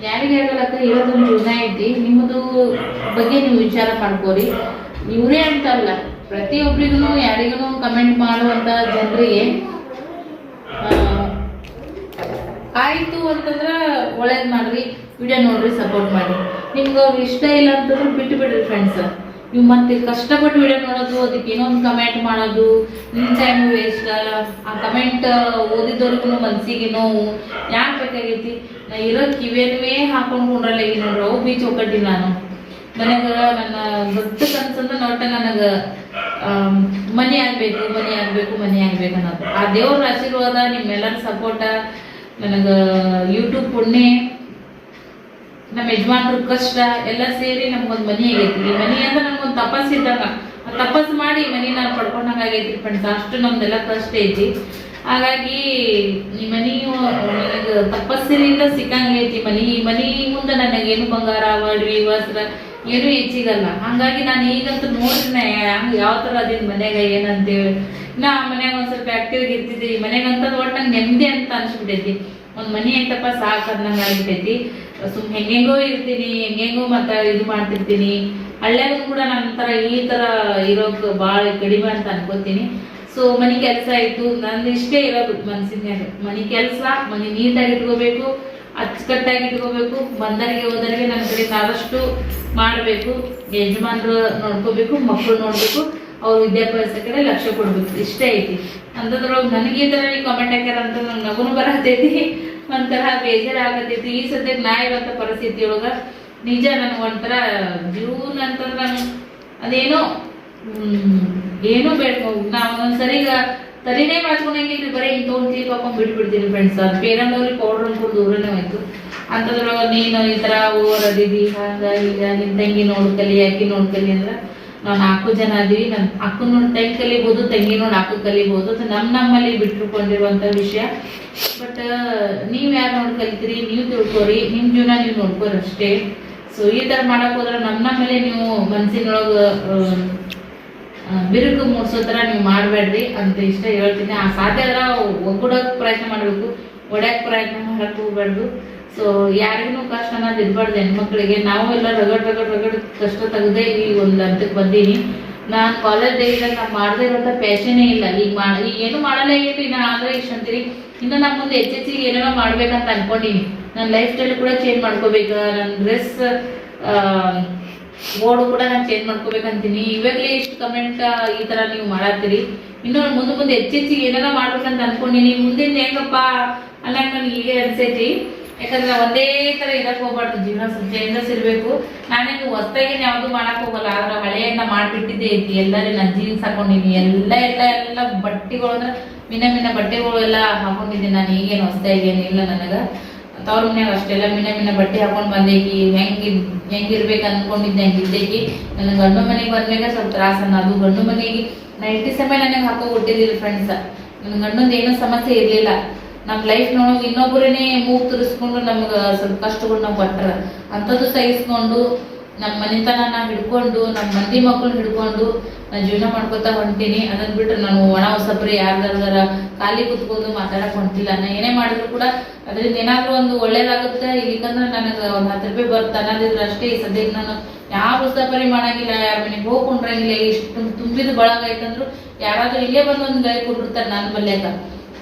C: ಯಾರಿಗೆ ಆಗಲಕ್ಕ ಇವತ್ತೊಂದು ಜೀವನ ಐತಿ. ನಿಮ್ಮದು ಬಗ್ಗೆ ನೀವು ವಿಚಾರ ಮಾಡ್ಕೋರಿ. ಇವರೇ ಅಂತಲ್ಲ ಪ್ರತಿಯೊಬ್ಬರಿಗೂ ಯಾರಿಗೂ ಕಮೆಂಟ್ ಮಾಡುವಂತ ಜನರಿಗೆ ಆಯ್ತು ಅಂತಂದ್ರ ಒಳ್ಳೇದ್ ಮಾಡ್ರಿ. ವಿಡಿಯೋ ನೋಡ್ರಿ ಸಪೋರ್ಟ್ ಮಾಡಿ. ನಿಮ್ಗೆ ಇಷ್ಟ ಇಲ್ಲ ಅಂತಂದ್ರೆ ಬಿಟ್ಟು ಬಿಡ್ರಿ ಫ್ರೆಂಡ್ಸ್ ನೀವು ಮತ್ತೆ ಕಷ್ಟಪಟ್ಟು ವಿಡಿಯೋ ನೋಡೋದು, ಅದಕ್ಕೆ ಇನ್ನೊಂದು ಕಮೆಂಟ್ ಮಾಡೋದು ನಿಮ್ಮ ಟೈಮ್ ವೇಸ್ಟ್ ಆ ಕಮೆಂಟ್ ಓದಿದವ್ರಿಗೂ ಮನ್ಸಿಗೆ ನೋವು. ಯಾಕೆ ಬೇಕಾಗೈತಿ? ನಾ ಇರೋ ಕಿವಿಯನ್ನೇ ಹಾಕೊಂಡು ಕುಂಡ್ರಲ್ಲ ಈಗ ನೋಡ್ರಿ ಅವು ಬೀಚ್ ಹೋಗಟ್ಟಿ ನಾನು. ನನಗ ನನ್ನ ದೊಡ್ಡ ಕನ್ಸಂದ್ರೆ ನೋಟ ನನಗೆ ಮನೆ ಆಗ್ಬೇಕು ಮನೆ ಆಗ್ಬೇಕು ಮನೆ ಆಗ್ಬೇಕು ಅನ್ನೋದು. ಆ ದೇವ್ರ ಆಶೀರ್ವಾದ ನಿಮ್ಮೆಲ್ಲರ ಸಪೋರ್ಟ ನನಗೆ ಯೂಟ್ಯೂಬ್ ಪುಣ್ಯ. ನಮ್ಮ ಯಜಮಾನರು ಕಷ್ಟ, ಎಲ್ಲ ಸೇರಿ ನಮ್ಗೊಂದು ಮನಿ ಆಗೈತಿ. ಈ ಮನಿ ಅಂದ್ರೆ ನಮ್ಗೊಂದು ತಪಸ್ ಇದ್ದಂಗ ತಪಸ್ ಮಾಡಿ ಮನಿ ನಾನು ಪಡ್ಕೊಂಡಂಗ ಆಗೈತಿ ಫ್ರೆಂಡ್ಸ್ ಅಷ್ಟು ನಮ್ದೆಲ್ಲ ಕಷ್ಟ ಐತಿ. ಹಾಗಾಗಿ ಈ ಮನಿ ನನಗೆ ತಪಸ್ಸಿನಿಂದ ಸಿಕ್ಕಂಗೈತಿ ಮನಿ, ಈ ಮನಿ ಮುಂದೆ ನನಗೇನು ಬಂಗಾರ ಒಡವಿ ವಸ್ತ್ರ ಏನು ಹೆಚ್ಚಿಗಲ್ಲ. ಹಂಗಾಗಿ ನಾನು ಈಗಂತೂ ನೋಡ್ರಿ ಹಂಗ ಯಾವ ತರ ಅದಿನ ಮನ್ಯಾಗ ಏನಂತೇಳಿ. ನಾ ಮನ್ಯಾಗ ಒಂದ್ ಸ್ವಲ್ಪ ಆಕ್ಟಿವ್ ಇರ್ತಿದ್ದೆ. ಈ ಮನ್ಯಾಗ ಅಂತ ಒಟ್ಟು ನಂಗೆ ನೆಮ್ಮದಿ ಅಂತ ಅನ್ಸ್ಬಿಟ್ಟೈತಿ ಒಂದ್ ಮನಿ ಐತಪ್ಪ ಸಾಕು ಅನ್ನಂಗ ಆಗ್ಬಿಟ್ಟೈತಿ ಸುಮ್ ಹೆಂಗೆಂಗೋ ಇರ್ತೀನಿ, ಹೆಂಗೆಂಗೋ ಮತ್ತ ಇದು ಮಾಡ್ತಿರ್ತೀನಿ. ಹಳ್ಳ್ಯಾಗೂ ಕೂಡ ನನ್ನ ಥರ ಈ ತರ ಇರೋಕ್ ಭಾಳ ಕಡಿಮೆ ಅಂತ ಅನ್ಕೋತೀನಿ. ಸೊ ಮನೆ ಕೆಲಸ ಇತ್ತು ನಂದು ಇಷ್ಟೇ ಇರೋದು ಮನ್ಸಿನ್ಯಾಗ ಮನೆ ಕೆಲಸ, ಮನೆ ನೀಟಾಗಿ ಇಟ್ಕೋಬೇಕು, ಅಚ್ಚುಕಟ್ಟಾಗಿ ಇಟ್ಕೋಬೇಕು, ಬಂದರಿಗೆ ಹೋದರಿಗೆ ನನ್ನ ಕಡೆ ಆದಷ್ಟು ಮಾಡಬೇಕು. ಯಜಮಾನ್ರು ನೋಡ್ಕೋಬೇಕು ಮಕ್ಕಳು ನೋಡಬೇಕು, ಅವ್ರ ವಿದ್ಯಾಭ್ಯಾಸ ಕಡೆ ಲಕ್ಷ್ಯ ಕೊಡ್ಬೇಕು. ಇಷ್ಟೇ ಐತಿ. ಅಂತದ್ರೊಳಗೆ ನನಗೆ ಈ ಥರ ಕಾಮೆಂಟ್ ಹಾಕ್ಯಾರ ಅಂತ ನಂಗೆ ನಗುನು ಬರತೈತಿ. ಒಂಥರ ಬೇಜಾರ ಆಗತೈತಿ ಈ ಸದ್ಯಕ್ಕೆ ನಾ ಇರುವಂತ ಪರಿಸ್ಥಿತಿ ಒಳಗ ನಿಜ ನನಗೆ ಒಂಥರ ಜೀವನ ಅಂತಂದ್ರೆ ನಾನು ಅದೇನೋ ಏನೂ ಬೇಡ. ನಾ ಒಂದೊಂದ್ಸರಿ ಈಗ ತಲೆನೇ ಮಾಡ್ಕೊಂಡಂಗಿಲ್ರಿ, ಬರೀ ಹಿಂಗೆ ತೊಗೊಂಡು ಹಾಕೊಂಡು ಬಿಟ್ಬಿಡ್ತೀನಿ ಫ್ರೆಂಡ್ಸ್ ಅದು ಬೇರೆಯವ್ರಿಗೆ ಪೌಡ್ರ್ ಅನ್ಕೊಂಡು ದೂರನೇ ಹೋಯ್ತು. ಅಂತದ್ರೊಳಗೆ ನೀನು ಈ ಥರ ಓವರ್ ಅದಿದಿ, ಹಂಗ ಈಗ ನಿನ್ನ ತಂಗಿ ನೋಡ್ಕಲಿ ಯಾಕೆ ನೋಡ್ಕಲಿ ಅಂದ್ರೆ ನಾವು ನಾಲ್ಕು ಜನ ಅದೀವಿ ನನ್ನ ಅಕ್ಕನ ನೋಡಿ ತಂಗಿ ಕಲಿಬಹುದು ತಂಗಿ ನೋಡಿ ಅಕ್ಕ ಕಲಿಬಹುದು ಅದು ನಮ್ಮ ನಮ್ಮಲ್ಲಿ ಬಿಟ್ಟುಕೊಂಡಿರುವಂತ ವಿಷಯ. ಬಟ್ ನೀವ್ ಯಾರು ನೋಡಿ ಕಲಿತೀರಿ? ನೀವು ತಿಳ್ಕೊರಿ. ನಿಮ್ ಜೀವನ ನೀವು ನೋಡ್ಕೋರಿ ಅಷ್ಟೇ. ಸೊ ಈ ತರ ಮಾಡಕ್ ಹೋದ್ರೆ ನಮ್ಮ ನಮ್ಮಲ್ಲಿ ನೀವು ಮನ್ಸಿನೊಳಗ ಬಿರುಕು ಮೂಡಿಸೋ ತರ ನೀವು ಮಾಡ್ಬೇಡ್ರಿ ಅಂತ ಇಷ್ಟ ಹೇಳ್ತೀನಿ. ಆ, ಸಾಧ್ಯ ಆದ್ರ ಒಗ್ಗೂಡಕ್ ಪ್ರಯತ್ನ ಮಾಡ್ಬೇಕು. ಒಡ್ಯಾಕ್ ಪ್ರಯತ್ನ ಮಾಡಕ್ ಹೋಗ್ಬಾರ್ದು ಸೊ ಯಾರಿಗೂ ಕಷ್ಟ ಅನ್ನೋದು ಇರ್ಬಾರ್ದು ಹೆಣ್ಮಕ್ಳಿಗೆ ನಾವು ಎಲ್ಲ ರಗಡ್ ರಗಡ್ ರಗಡ್ ಕಷ್ಟ ತೆಗ್ದೇ ಈ ಒಂದು ಹಂತಕ್ಕೆ ಬಂದೀನಿ. ನಾನು ಕಾಲೇಜ್ ಡೇದಾಗ ನಾನು ಮಾಡದೇ ಇರೋಂಥ ಪ್ಯಾಷನೇ ಇಲ್ಲ. ಈಗ ಮಾಡ ಈಗ ಏನು ಮಾಡಲೇ ಇಲ್ಲ. ನಾನು ಆದರೆ ಇಷ್ಟು ಅಂತೀರಿ ಇನ್ನು ನಾನು ಮುಂದೆ ಹೆಚ್ಚೆಚ್ಚಿಗೆ ಏನೇನೋ ಮಾಡ್ಬೇಕಂತ ಅನ್ಕೊಂಡಿನಿ. ನನ್ನ ಲೈಫ್ ಸ್ಟೈಲ್ ಕೂಡ ಚೇಂಜ್ ಮಾಡ್ಕೋಬೇಕು. ನನ್ನ ಡ್ರೆಸ್ ಓಡು ಕೂಡ ನಾನು ಚೇಂಜ್ ಮಾಡ್ಕೋಬೇಕಂತೀನಿ ಇವಾಗಲೇ ಇಷ್ಟು ಕಮೆಂಟ್ ಈ ತರ ನೀವು ಮಾಡತ್ತೀರಿ. ಇನ್ನು ಮುಂದೆ ಮುಂದೆ ಹೆಚ್ಚೆಚ್ಚಿಗೆ ಏನಾರ ಮಾಡ್ಬೇಕಂತ ಅನ್ಕೊಂಡಿನಿ. ಮುಂದಿನ ಹೆಂಗಪ್ಪ? ಅನ್ನಂಗೆ ನನಗೆ ಈಗ ಅನ್ಸೈತಿ. ಯಾಕಂದ್ರೆ ಒಂದೇ ತರ ಇರಕ್ ಹೋಗ್ಬಾರ್ದು, ಜೀವನ ಸ್ವಲ್ಪ ಸಿರ್ಬೇಕು. ನಾನೇನು ಹೊಸ್ದಾಗಿ ಯಾವ್ದು ಮಾಡಕ್ ಹೋಗಲ್ಲ, ಆದ್ರೆ ಹಳೆಯನ್ನ ಮಾಡ್ಬಿಟ್ಟಿದ್ದೆ ಐತಿ ಎಲ್ಲರೂ ನಾನು ಜೀನ್ಸ್ ಹಾಕೊಂಡಿನಿ, ಎಲ್ಲ ಎಲ್ಲ ಎಲ್ಲ ಬಟ್ಟೆಗಳು ಅಂದ್ರೆ ಮಿನ ಮಿನ ಬಟ್ಟೆಗಳು ಎಲ್ಲ ಹಾಕೊಂಡಿದ್ದೀನಿ ನಾನು, ಈಗೇನು ಹೊಸ್ದಾಗಿ ಏನಿಲ್ಲ ನನಗ. ತವ್ರ ಮನ್ಯಾಗ ಅಷ್ಟೆಲ್ಲ ಮಿನ ಮಿನ ಬಟ್ಟೆ ಹಾಕೊಂಡ್ ಬಂದೇಕಿ ಹೆಂಗ್ ಹೆಂಗಿರ್ಬೇಕು ಅನ್ಕೊಂಡಿದ್ದೆ ಹಂಗಿದ್ದೇಕಿ ನನ್ನ ಗಂಡು ಮನೆಗೆ ಬಂದ್ಮೇಲೆ ಸ್ವಲ್ಪ ತ್ರಾಸ ಅನ್ನೋದು ಗಂಡು ಮನೆಗೆ, ನೈಂಟಿ ಸಮಯ ನನಗೆ ಹಾಕೋ ಹುಟ್ಟಿದಿಲ್ಲ ಫ್ರೆಂಡ್ಸ್ ನನ್ನ ಗಂಡೊಂದು ಏನೂ ಸಮಸ್ಯೆ ಇರ್ಲಿಲ್ಲ. ನಮ್ಮ ಲೈಫ್ ನೊಳಗೆ ಇನ್ನೊಬ್ಬರನ್ನೇ ಮೂಗ್ ತುರಿಸ್ಕೊಂಡು ನಮ್ಗೆ ಸ್ವಲ್ಪ ಕಷ್ಟಗಳು ನಾವು ಕೊಟ್ಟರ ಅಂಥದ್ದು ಸಹಿಸ್ಕೊಂಡು ನಮ್ಮ ಮನೆತನ ನಾವು ಹಿಡ್ಕೊಂಡು ನಮ್ಮ ಮಂದಿ ಮಕ್ಕಳನ್ನ ಹಿಡ್ಕೊಂಡು ನಾನು ಜೀವನ ಮಾಡ್ಕೊತಾ ಹೊಂಟೀನಿ. ಅದನ್ನ ಬಿಟ್ರೆ ನಾನು ಒಣ ಹೊಸಬ್ರಿ ಯಾರ್ದಾರ ಖಾಲಿ ಕುತ್ಕೊಂಡು ಮಾತಾಡಕ್ ಹೊಂಟಿಲ್ಲ. ನಾನು ಏನೇ ಮಾಡಿದ್ರು ಕೂಡ ಅದರಿಂದ ಏನಾದರೂ ಒಂದು ಒಳ್ಳೇದಾಗುತ್ತೆ. ಇಲ್ಲಿಕಂದ್ರೆ ನನಗೆ ಒಂದು ಹತ್ತು ರೂಪಾಯಿ ಬರುತ್ತೆ ಅನ್ನೋದಿದ್ರೆ ಅಷ್ಟೇ ಈ ಸದ್ಯಕ್ಕೆ ನಾನು ಯಾವ ಹೊಸಪರಿ ಮಾಡಂಗಿಲ್ಲ, ಯಾರ ಮನೆಗೆ ಹೋಗ್ಕೊಂಡ್ರಂಗಿಲ್ಲ ಇಷ್ಟು ತುಂಬಿದ ಬಳಗ ಐತಂದ್ರು ಯಾರಾದ್ರೂ ಇಲ್ಲೇ ಬಂದು ಒಂದು ಗಾಳಿ ಕೊಟ್ಬಿಡ್ತಾರೆ ನನ್ನ ಬಲ್ಯಾಗ.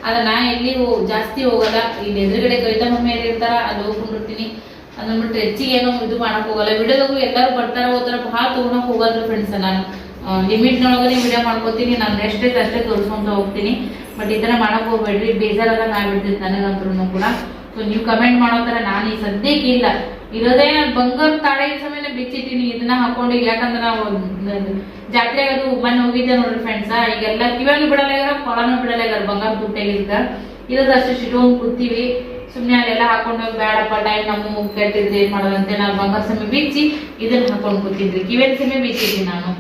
C: ಆದ್ರೆ ನಾ ಎಲ್ಲಿ ಜಾಸ್ತಿ ಹೋಗಲ್ಲ. ಇಲ್ಲಿ ಎದುರುಗಡೆ ಕವಿತಾ ಮಮ್ಮಿ ಇರ್ತಾರ, ಅಲ್ಲಿ ಹೋಗ್ಕೊಂಡಿರ್ತೀನಿ ಬಿಟ್ಟು ಹೆಚ್ಚಿಗೆ ಏನೋ ಇದು ಮಾಡಕ್ ಹೋಗಲ್ಲ. ವಿಡಿಯೋದಾಗು ಎಲ್ಲರೂ ಬರ್ತಾರ, ಹೋಗ್ತಾರ. ಭಾಳ ತಗೊಳಕ್ ಹೋಗಲ್ರಿ ಫ್ರೆಂಡ್ಸ್ ನಾನು. ಲಿಮಿಟ್ ನೊಳಗನೆ ವಿಡಿಯೋ ಮಾಡ್ಕೋತೀನಿ. ನಾನು ಎಷ್ಟೈತೆ ಅಷ್ಟೇ ತೋರಿಸ್ಕೊಂತ ಹೋಗ್ತೀನಿ. ಬಟ್ ಈ ತರ ಮಾಡಕ್ ಹೋಗ್ಬೇಡ್ರಿ. ಬೇಜಾರಾಗ ಬಿಡ್ತೀನಿ ನನಗಂತ್ರು ಕೂಡ. ಸೊ ನೀವು ಕಮೆಂಟ್ ಮಾಡೋ ತರ ನಾನು ಈ ಸದ್ಯಕ್ಕೆ ಇಲ್ಲ. ಇರೋದೇ ನಾನು ಬಂಗಾರ ತಾಳೆ ಸಮಯ ಬಿಚ್ಚಿದ್ದೀನಿ ಇದನ್ನ ಹಾಕೊಂಡು ಯಾಕಂದ್ರೆ ನಾವು ಜಾತ್ರೆ ಅದು ಮೊನ್ನೆ ಹೋಗಿದ್ದೆ ನೋಡ್ರಿ ಫ್ರೆಂಡ್ಸ್ ಈಗೆಲ್ಲ ಕಿವಿಯಲ್ಲಿ ಬಿಡಲಾಗ್ಯಾರ ಬಿಡಲ್ಲ ಬಿಡಲಾಗ್ಯಾರ ಬಂಗಾರ ದುಡ್ಡಾಗಿದ್ದ ಇರೋದಷ್ಟು ಇಟ್ಕೊಂಡ್ ಕೂತೀವಿ ಸುಮ್ಮನೆ ಅಲ್ಲೆಲ್ಲ ಹಾಕೊಂಡು ಹೋಗಿ ಬೇಡಪ್ಪ ಟೈಮ್ ನಮ್ಮ ಕೆಟ್ಟಿದ್ರೆ ಏನ್ ಮಾಡೋದಂತೆ ನಾನು ಬಂಗಾರ ಸಮಯ ಬಿಚ್ಚಿ ಇದನ್ನ ಹಾಕೊಂಡು ಕೂತಿದ್ವಿ. ಕಿವೆನ್ ಸಮಯ ಬಿಚ್ಚಿದ್ವಿ ನಾನು.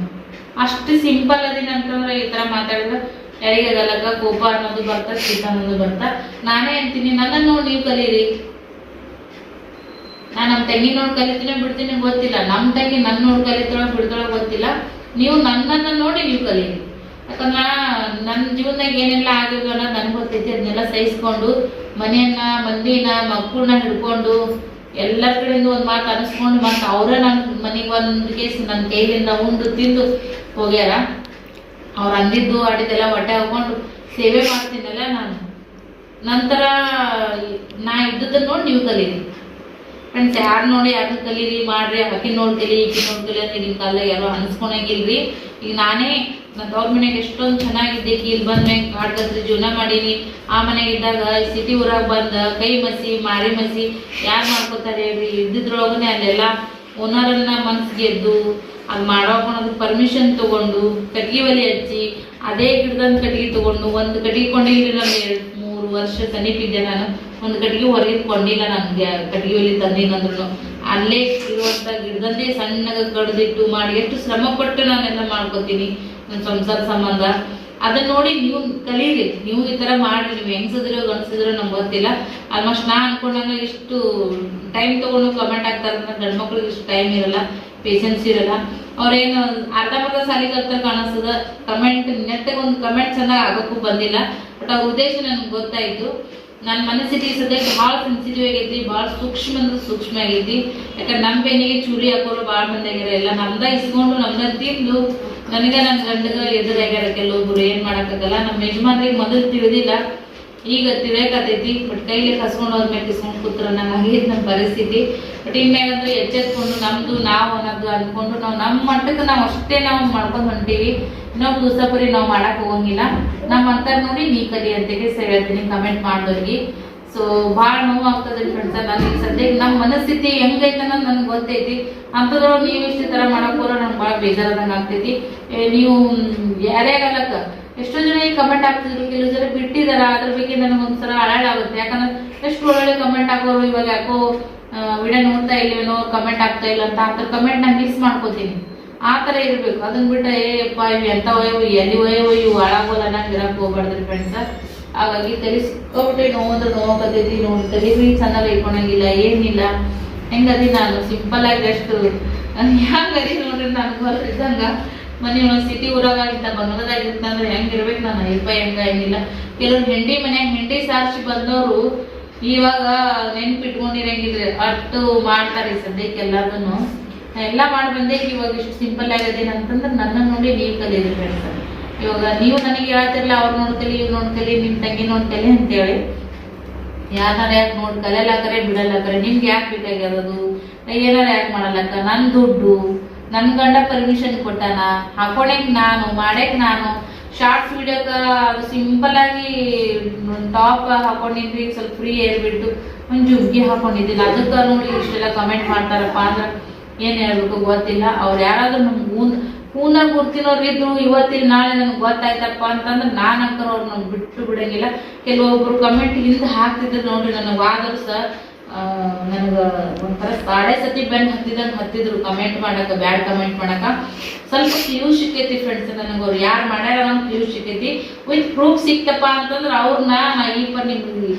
C: ಅಷ್ಟು ಸಿಂಪಲ್ ಅದೀನಿ ಅಂತಂದ್ರೆ ಈ ತರ ಮಾತಾಡಿದ್ರೆ ಯಾರಿಗಾಗಲ್ಲಕ್ಕ ಕೋಪ ಅನ್ನೋದು ಬರ್ತಾ, ಶೀತ ಅನ್ನೋದು ಬರ್ತಾ. ನಾನೇ ಅಂತೀನಿ ನನ್ನ ನೋಡಿ ನೀವು ಕಲೀರಿ. ನಾನು ನಮ್ಮ ತಂಗಿ ನೋಡಿ ಕಲಿತೀನಿ ಬಿಡ್ತೀನಿ ಗೊತ್ತಿಲ್ಲ. ನಮ್ಮ ತಂಗಿ ನನ್ನ ನೋಡಿ ಕಲಿತಾಳ ಬಿಡ್ತಾಳ ಗೊತ್ತಿಲ್ಲ. ನೀವು ನನ್ನನ್ನ ನೋಡಿ ನೀವು ಕಲೀರಿ. ಯಾಕಂದ್ರೆ ನನ್ನ ಜೀವನದಾಗ ಏನೆಲ್ಲ ಆಗಿದ್ವು ಅನ್ನೋದು ನನಗೆ ಗೊತ್ತೈತಿ. ಅದನ್ನೆಲ್ಲ ಸಹಿಸ್ಕೊಂಡು ಮನೆಯನ್ನ, ಮಂದಿನ, ಮಕ್ಕಳನ್ನ ಹಿಡ್ಕೊಂಡು ಎಲ್ಲರ ಕಡೆಯಿಂದ ಒಂದು ಮಾತು ಅನಿಸ್ಕೊಂಡು ಮತ್ತೆ ಅವರೇ ನನ್ನ ಮನೆಗೆ ಒಂದು ಕೇಸ್ ನನ್ನ ಕೈಲಿಂದ ಉಂಡು ತಿಂದು ಹೋಗ್ಯಾರ. ಅವ್ರು ಅಂದಿದ್ದು ಆಡಿದ್ದೆಲ್ಲ ಹೊಟ್ಟೆ ಹಾಕೊಂಡು ಸೇವೆ ಮಾಡ್ತೀನಲ್ಲ ನಾನು. ನಂತರ ನಾ ಇದ್ದದನ್ನ ನೋಡಿ ನೀವು ಕಲೀರಿ. ಫ್ರೆಂಡ್ಸ್ ಯಾರು ನೋಡಿ ಯಾರು ಕಲೀರಿ, ಮಾಡ್ರಿ ಹಾಕಿ ನೋಡ್ತೀರಿ ಕಲಿ ಈಕಿ ನೋಡಿ ಕಲಿ ಅಂತ ಈಗಿನ ಕಾಲದಾಗ ಯಾರು ಅನ್ಸ್ಕೊಳಂಗಿಲ್ರಿ. ಈಗ ನಾನೇ ನನ್ನ ತವ್ರ ಮನೆಗೆ ಎಷ್ಟೊಂದು ಚೆನ್ನಾಗಿದ್ದೆ ಇಲ್ಲಿ ಬಂದ ಮ್ಯಾಗ ಜೀವನ ಮಾಡೀನಿ. ಆ ಮನೆಗೆ ಇದ್ದಾಗ ಸಿಟಿ ಊರಾಗ ಬಂದ, ಕೈ ಮಸಿ, ಮಾರಿ ಮಸಿ, ಯಾರು ಮಾಡ್ಕೋತಾರೆ ಹೇಳ್ರಿ? ಇದ್ದಿದ್ರೊಳಗನೆ ಅಲ್ಲೆಲ್ಲ ಓನರನ್ನ ಮನ್ಸ್ ಗೆದ್ದು ಅದು ಮಾಡೋದು ಪರ್ಮಿಷನ್ ತಗೊಂಡು ಕಟ್ಟಿಗೆ ಒಲೆ ಹಚ್ಚಿ ಅದೇ ಗಿಡದಂದು ಕಟ್ಟಿಗೆ ತಗೊಂಡು ಒಂದು ಕಟ್ಟಿಗೆ ಕೊಂಡಿಲ್ಲ ನಾನು ಎರಡು ಮೂರು ವರ್ಷ ತನಿಪಿದ್ದೆ ನಾನು. ಒಂದು ಕಟ್ಟಿಗೆ ಹೊರಗಿದ್ ಕೊಂಡಿಲ್ಲ ನನಗೆ ಕಟ್ಟಿಗೆ ಒಲೆ ತಂದಿನಂದ್ರು ಅಲ್ಲೇ ಇರುವಂತ ಗಿಡದಂದೇ ಸಣ್ಣಗೆ ಕಡ್ದಿಟ್ಟು ಮಾಡಿ ಎಷ್ಟು ಶ್ರಮ ಪಟ್ಟು ನಾನೆಲ್ಲ ಮಾಡ್ಕೋತೀನಿ. ನನ್ನ ಸಂಸಾರ ಸಂಬಂಧ. ಅದನ್ನ ನೋಡಿ ನೀವು ಕಲೀರಿ. ನೀವು ಈ ತರ ಮಾಡ್ರಿ, ನೀವು ಹೆಂಗ್ಸಿದ್ರು, ಗಂಡಸಿದ್ರು ನಮ್ಗೆ ಗೊತ್ತಿಲ್ಲ. ಆಲ್ಮೋಸ್ಟ್ ನಾ ಅನ್ಕೊಂಡಂಗ ಇಷ್ಟು ಟೈಮ್ ತಗೊಂಡು ಕಮೆಂಟ್ ಆಗ್ತಾರೆ ಗಂಡ್ ಮಕ್ಳಿಗೆ ಇಷ್ಟು ಟೈಮ್ ಇರಲ್ಲ ಪೇಷನ್ಸ್ ಇರಲ್ಲ. ಅವ್ರೇನು ಅರ್ಧಂಬರ್ಧ ಸಾಲಿ ಕಲ್ತ ಕಾಣಿಸ್ತದ ಕಮೆಂಟ್ ನೆಟ್ಟಗೆ ಒಂದು ಕಮೆಂಟ್ ಚೆನ್ನಾಗಿ ಆಗೋಕ್ಕೂ ಬಂದಿಲ್ಲ. ಬಟ್ ಅವ್ರ ಉದ್ದೇಶ ನನ್ಗೆ ಗೊತ್ತಾಯ್ತು. ನನ್ನ ಮನಸ್ಥಿತಿ ಸದ್ಯಕ್ಕೆ ಭಾಳ ಸೆನ್ಸಿಟಿವ್ ಆಗೈತಿ ಭಾಳ ಸೂಕ್ಷ್ಮ ಅಂದ್ರೆ ಸೂಕ್ಷ್ಮ ಆಗೈತಿ ಯಾಕಂದ್ರೆ ನಮ್ಮ ಬೆನ್ನಿಗೆ ಚೂರಿ ಹಾಕೋರು ಭಾಳ ಮಂದಿ ಆಗಿರೋ ಎಲ್ಲ ನಮ್ದ ಇಸ್ಕೊಂಡು ನಮ್ದ ತಿಂದು ನನಗ ನನ್ನ ಗಂಡಗ ಎದುರಾಗ್ಯಾರ ಕೆಲವೊಬ್ರು ಏನ್ ಮಾಡಕ್ಕಾಗಲ್ಲ. ನಮ್ಮ ಯಜಮಾನ್ರಿಗೆ ಮೊದಲು ತಿಳಿದಿಲ್ಲ. ಈಗ ತಿಳಿಯಕತೈತಿ ಬಟ್ ಕೈಲಿ ಕಸ್ಕೊಂಡು ಹೋದ್ ಮೇಲೆ ಕಿಸ್ಕೊಂಡು ಕೂತ್ರ ನಂಗೆ ಆಗೈತಿ ನಮ್ಮ ಪರಿಸ್ಥಿತಿ. ಬಟ್ ಇನ್ಮ್ಯಾಗಂದ್ರೆ ಎಚ್ಚೆತ್ಕೊಂಡು ನಮ್ದು, ನಾವು ಅನ್ನೋದು ಅನ್ಕೊಂಡು ನಾವು ನಮ್ಮ ಮಟ್ಟಕ್ಕೆ ನಾವು ಅಷ್ಟೇ ನಾವು ಮಾಡ್ಕೊಂಡು ಹೊಂಟೀವಿ. ನಾವು ದಿವಸಪರಿ ನಾವು ಮಾಡಕ್ ಹೋಗಂಗಿಲ್ಲ. ನಮ್ಮ ಅಂತ ನೋಡಿ ನೀ ಕಲಿ ಅಂತೇಳಿ ಹೇಳ್ತೀನಿ ಕಮೆಂಟ್ ಮಾಡಿದವ್ರಿಗೆ. ಸೊ ಭಾಳ ನೋವು ಆಗ್ತದೆ ಫ್ರೆಂಡ್ಸ್ ನನಗೆ ಸದ್ಯಕ್ಕೆ ನಮ್ಮ ಮನಸ್ಥಿತಿ ಹೆಂಗೈತೆ ಅನ್ನೋದು ನನಗೆ ಗೊತ್ತೈತಿ. ಅಂಥದ್ರೊಳಗೆ ನೀವು ಇಷ್ಟ ಥರ ಮಾಡಕ್ ಹೋದ್ರೆ ನಂಗೆ ಭಾಳ ಬೇಜಾರದಂಗ ಆಗ್ತೈತಿ. ಏ, ನೀವು ಯಾರೇ ಆಗಲ್ಲಕ್ಕ ಎಷ್ಟೋ ಜನ ಈ ಕಮೆಂಟ್ ಹಾಕ್ತಿದ್ರು ಕೆಲವು ಜನ ಬಿಟ್ಟಿದಾರ ಅದ್ರ ಬಗ್ಗೆ ನನಗೆ ಒಂದ್ಸಲ ಅಳಾಗುತ್ತೆ ಯಾಕಂದ್ರೆ ಎಷ್ಟು ಒಳ್ಳೊಳ್ಳೆ ಕಮೆಂಟ್ ಹಾಕೋರು ಇವಾಗ ಯಾಕೋ ವಿಡಿಯೋ ನೋಡ್ತಾ ಇಲ್ಲೇನೋ ಕಮೆಂಟ್ ಆಗ್ತಾ ಇಲ್ಲ ಅಂತ ಅಂತ ಕಮೆಂಟ್ ನಾನು ಮಿಸ್ ಮಾಡ್ಕೋತೀನಿ. ಆ ತರ ಇರ್ಬೇಕು. ಅದನ್ನ ಬಿಟ್ಟ ಅಪ್ಪ ಇವ್ ಎಂತ ಒಯ್ಯವು ಎಲ್ಲಿ ಒಯ್ಯವು ಇವು ಹಾಳಾಗೋಲ್ಲ ನಂಗೆ ಇರಕ್ ಹೋಗ್ಬಾರ್ದ್ರಿ ಫ್ರೆಂಡ್ಸ್ ಹಾಗಾಗಿ ತಲೆ ನೋವು ಅಂದ್ರೆ ನೋವಾಗತೈತಿ ನೋಡಿ. ತಲೆ ಬಿ ಚೆನ್ನಾಗಿ ಇಟ್ಕೊಳಂಗಿಲ್ಲ, ಏನಿಲ್ಲ. ಹೆಂಗದಿ ನಾನು ಸಿಂಪಲ್ ಆಗಿ ನಾನು ಹೆಂಗದಿ ನೋಡ್ರಿ, ನಾನು ಬರ್ತಿದ್ದಂಗ ಮನೆ ಸಿಟಿ ಊರಾಗ ಇಂಥ ಬಂಗಲದಾಗ ಹೆಂಗಿರ್ಬೇಕು ನಾನು? ಅಯ್ಯಪ್ಪ, ಹೆಂಗ ಏನಿಲ್ಲ. ಕೆಲವ್ರು ಹೆಂಡಿ ಮನ್ಯಾಗ ಹೆಂಡಿ ಸಾರಿಸಿ ಬಂದವರು ಇವಾಗ ನೆನ್ಪಿಟ್ಕೊಂಡಿರಂಗಿದ್ರೆ ಅಟ್ಟು ಮಾಡ್ತಾರೆ ಸದ್ಯಕ್ಕೆ ಎಲ್ಲಾದನ್ನು ಎಲ್ಲ ಮಾಡಿ ಬಂದೆ ಇವಾಗ ಇಷ್ಟು ಸಿಂಪಲ್ ಆಗದೇನಂತಂದ್ರೆ ನನ್ನ ನೋಡಿ ನೀವು ಫ್ರೆಂಡ್ಸ್ ಇವಾಗ ನೀವು ನನಗೆ ಹೇಳ್ತಿರಲ್ಲ, ಅವ್ರು ನೋಡ್ಕಲಿ ಇವ್ರು ನೋಡ್ಕಲಿ ನಿಮ್ ತಂಗಿ ನೋಡ್ಕಲಿ ಅಂತೇಳಿ. ಯಾರು ಯಾಕೆ ನೋಡಿ ಕಲಿಯಲಾಕರೆ ಬಿಡಲಾಕರೆ ನಿಮ್ಗೆ ಯಾಕೆ ಬೇಕಾಗಿರೋದು ಏನಾರ ಯಾಕೆ ಮಾಡಲ್ಲಕ್ಕ ನನ್ನ ದುಡ್ಡು ನನ್ನ ಗಂಡ ಪರ್ಮಿಷನ್ ಕೊಟ್ಟಾನ? ಹಾಕೊಳಕ್ ನಾನು, ಮಾಡಕ್ ನಾನು. ಶಾರ್ಟ್ಸ್ ವಿಡಿಯೋಕ ಅದು ಸಿಂಪಲ್ ಆಗಿ ಟಾಪ್ ಹಾಕೊಂಡಿದ್ವಿ, ಸ್ವಲ್ಪ ಫ್ರೀ ಏರ್ಬಿಟ್ಟು ಒಂದ್ ಒಂದು ಜುಗ್ಗಿ ಹಾಕೊಂಡಿದ್ದಿಲ್ಲ. ಅದಕ್ಕ ನೋಡಿ ಇಷ್ಟೆಲ್ಲ ಕಮೆಂಟ್ ಮಾಡ್ತಾರಪ್ಪ ಅಂದ್ರೆ ಏನ್ ಹೇಳ್ಬೇಕು ಗೊತ್ತಿಲ್ಲ. ಅವ್ರು ಯಾರಾದ್ರೂ ನಮ್ಗೆ ಹೂನ್ ಕೂರ್ತಿನವ್ರು ಇದ್ರು, ಇವತ್ತಿನ ನಾಳೆ ನನ್ಗೆ ಗೊತ್ತಾಯ್ತಪ್ಪ ಅಂತಂದ್ರೆ ನಾನು ಅಂಕರ್ ಅವ್ರು ನಮ್ಗೆ ಬಿಟ್ಟು ಬಿಡಂಗಿಲ್ಲ. ಕೆಲವೊಬ್ರು ಕಮೆಂಟ್ ಹಿಂದೆ ಹಾಕ್ತಿದ್ರು ನೋಡ್ರಿ ನನಗೆ ಆದರೂ ಸಹ ನನಗೆ ಒಂಥರ ಬಾಳೆ ಸತಿ ಬೆನ್ ಹತ್ತಿದಂಗೆ ಹತ್ತಿದ್ರು ಕಮೆಂಟ್ ಮಾಡಕ, ಬ್ಯಾಡ್ ಕಮೆಂಟ್ ಮಾಡಕ. ಸ್ವಲ್ಪ ಕ್ಯೂ ಸಿಕ್ಕೈತಿ ಫ್ರೆಂಡ್ಸ್ ನನಗೆ ಅವ್ರು ಯಾರು ಮಾಡ್ಯಾರ ನಮ್ಗೆ ಕ್ಯೂ ಸಿಕ್ಕೈತಿ. ವಿತ್ ಪ್ರೂಫ್ ಸಿಕ್ತಪ್ಪ ಅಂತಂದ್ರೆ ಅವ್ರನ್ನ ನಾ ಈ ಪರ್ ನಿಮ್ಗೆ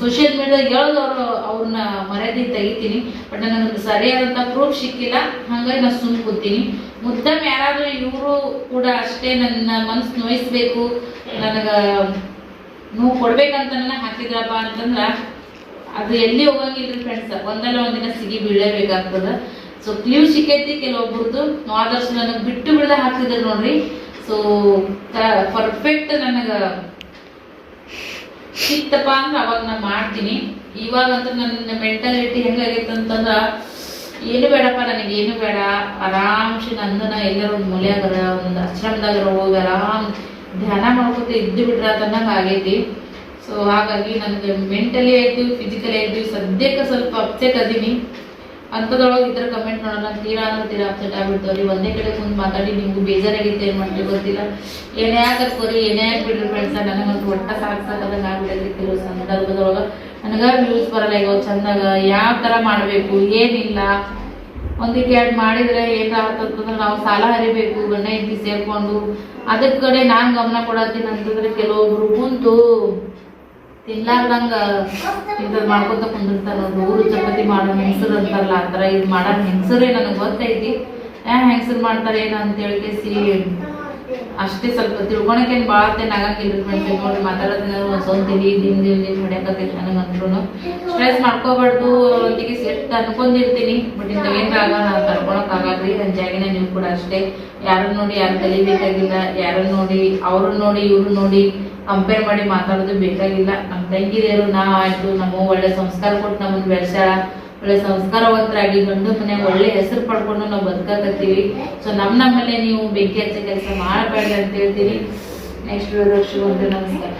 C: ಸೋಷಿಯಲ್ ಮೀಡಿಯಾದಾಗ ಹೇಳೋದವ್ರು ಅವ್ರನ್ನ ಮರ್ಯಾದೆ ತೆಗಿತೀನಿ ಬಟ್ ನನಗೆ ಸರಿಯಾದಂಥ ಪ್ರೂಫ್ ಸಿಕ್ಕಿಲ್ಲ, ಹಂಗಾಗಿ ನಾನು ಸುಮ್ಮನೆ ಕೂತೀನಿ. ಮುದ್ದಮ್ ಯಾರಾದರೂ ಇವರು ಕೂಡ ಅಷ್ಟೇ ನನ್ನ ಮನಸ್ಸು ನೋಯಿಸ್ಬೇಕು, ನನಗೆ ನೋವು ಕೊಡ್ಬೇಕಂತ ಹಾಕಿದ್ರಪ್ಪ ಅಂತಂದ್ರೆ, ಅದು ಎಲ್ಲಿ ಹೋಗಂಗಿಲ್ರಿ ಫ್ರೆಂಡ್ಸ್ ಒಂದಲ್ಲ ಒಂದಿನ ಸಿಗಿ ಬೀಳಲೇಬೇಕಾಗ್ತದೆ. ಸೊ ಕ್ಲೀವ್ ಸಿಕ್ಕೈತಿ ಕೆಲವೊಬ್ಬರದ್ದು ಆದರ್ಶ್ ನನಗೆ ಬಿಟ್ಟು ಬಿಡದ ಹಾಕ್ತಿದ್ರು ನೋಡ್ರಿ. ಸೊ ಪರ್ಫೆಕ್ಟ್ ನನಗೆ ಸಿಕ್ತಪ್ಪ ಅಂದ್ರೆ ಅವಾಗ ನಾ ಮಾಡ್ತೀನಿ. ಇವಾಗಂತೂ ನನ್ನ ಮೆಂಟಾಲಿಟಿ ಹೆಂಗಾಗಿತ್ತು ಅಂತಂದ್ರೆ, ಏನು ಬೇಡಪ್ಪ ನನಗೆ ಏನು ಬೇಡ. ಆರಾಮ್ಸೆ ನಂದನ ಎಲ್ಲರೂ ಒಂದು ಮೂಲ್ಯಾಗರ, ಒಂದು ಆಶ್ರಮದಾಗರ ಹೋಗಿ ಆರಾಮ್ ಧ್ಯಾನ ಮಾಡ್ಕೊತ ಇದ್ದು ಬಿಟ್ರ ತನ್ನಂಗ ಆಗೈತಿ. ಸೊ ಹಾಗಾಗಿ ನನಗೆ ಮೆಂಟಲಿ ಆಯ್ತು ಫಿಸಿಕಲಿ ಆಯ್ತು, ಸದ್ಯಕ್ಕೆ ಸ್ವಲ್ಪ ಅಪ್ಸೆಟ್ ಅದೀನಿ. ಅಂಥದ್ರೊಳಗೆ ಇದ್ರ ಕಮೆಂಟ್ ನೋಡೋಣ. ತೀರಾ ಅಂದ್ರೆ ತೀರಾ ಅಪ್ಸೆಟ್ ಆಗ್ಬಿಡ್ತಾವ್ರಿ ಒಂದೇ ಕಡೆ ಕುಂದ್ ಮಾತಾಡಿ ನಿಮ್ಗೆ ಬೇಜಾರಾಗಿತ್ತು ಏನು ಮಾಡ್ತೀವಿ ಗೊತ್ತಿಲ್ಲ. ಏನೇ ಆಗಕ್ಕೋರಿ ಏನೇ ಆಗ್ಬಿಡ್ರಿ ಫ್ರೆಂಡ್ಸ್ ನನಗಂತೂ ಒಟ್ಟ ಸಾಕ್ ಸಾಕದಂಗ ಆಗ್ಬಿಟ್ಟೈತ್ರಿ ಕೆಲವು ಸಂದರ್ಭದೊಳಗೆ. ನನಗ ವ್ಯೂಸ್ ಬರಲ್ಲ ಈಗ ಚಂದಾಗ. ಯಾವ ಥರ ಮಾಡಬೇಕು? ಏನಿಲ್ಲ. ಒಂದಕ್ಕೆ ಎರಡು ಮಾಡಿದ್ರೆ ಏನಾಗ್ತದಂದ್ರೆ ನಾವು ಸಾಲ ಹರಿಬೇಕು, ಗಂಡ ಇದ್ದು ಸೇರ್ಕೊಂಡು. ಅದಕ್ಕೆ ಕಡೆ ನಾನು ಗಮನ ಕೊಡತ್ತೀನಿ ಅಂತಂದ್ರೆ ಕೆಲವೊಬ್ರು ಕುಂತು ತಿನ್ಲಾರ್ದಂಗ ಇದ್ ಮಾಡ್ಕೊತ ಕುಂದಿರ್ತಾರ. ನೂರು ಚಪಾತಿ ಮಾಡೋ ಹೆಂಗಸರು ಅಂತಾರಲ್ಲ, ಆ ಥರ ಇದು ಮಾಡೋ ಹೆಂಗಸರೇ ನನಗೆ ಗೊತ್ತೈತಿ. ಹೆಂಗಸರು ಮಾಡ್ತಾರೆ ಏನು ಅಂತ ಕೇಸಿ. ಅಷ್ಟೇ ಸ್ವಲ್ಪ ತಿಳ್ಕೊಳಕೇನು ಭಾಳತ್ತೇನು ಆಗಂಗಿಲ್ಲ ಫ್ರೆಂಡ್ಸ್ ನೋಡಿ ಮಾತಾಡೋದನ್ನ ಒಂದು ಸೌಂದ್ ತಿಳಿ, ದಿನ ದಿನ ದಿನ ಹೊಡ್ಯಾಕತ್ತೈತಿ ನನಗೆ ಅಂದ್ರೂ ಸ್ಟ್ರೆಸ್ ಮಾಡ್ಕೋಬಾರ್ದು ಒಂದಿಗೆ ಸೆಟ್ ಅನ್ಕೊಂಡಿರ್ತೀನಿ ಬಟ್ ಇಂಥ ಏನಾರ ಆಗೋ ನಾವು ತಡ್ಕೊಳಕ್ ಆಗಲ್ರಿ. ನನ್ನ ಜಾಗಿನ ನೀವು ಕೂಡ ಅಷ್ಟೇ. ಯಾರನ್ನ ನೋಡಿ ಯಾರು ಕಲಿಬೇಕಾಗಿಲ್ಲ ಯಾರನ್ನ ನೋಡಿ ಅವ್ರನ್ನ ನೋಡಿ ಇವ್ರನ್ನ ನೋಡಿ ಕಂಪೇರ್ ಮಾಡಿ ಮಾತಾಡೋದು ಬೇಕಾಗಿಲ್ಲ. ನಮ್ಮ ತಂಗಿದೇರು ನಾ ಆಯ್ತು ನಮ್ಮ ಒಳ್ಳೆ ಸಂಸ್ಕಾರ ಕೊಟ್ಟು ನಮ್ಮನ್ನ ಬೆಳೆಸ್ಯಾಳ ಒಳ್ಳೆ ಸಂಸ್ಕಾರವಂತರಾಗಿ ಗಂಡು ಮನ್ಯಾಗ ಒಳ್ಳೆ ಹೆಸರು ಪಡ್ಕೊಂಡು ನಾವು ಬದುಕಾಕತ್ತೀವಿ. ಸೊ ನಮ್ಮ ನಮ್ಮಲ್ಲೇ ನೀವು ಬೆಂಕಿ ಹಚ್ಚ ಕೆಲಸ ಮಾಡಬೇಡಿ ಅಂತ ಹೇಳ್ತೀನಿ ನೆಕ್ಸ್ಟ್ ವಿಡಿಯೋ ನಮಸ್ಕಾರ.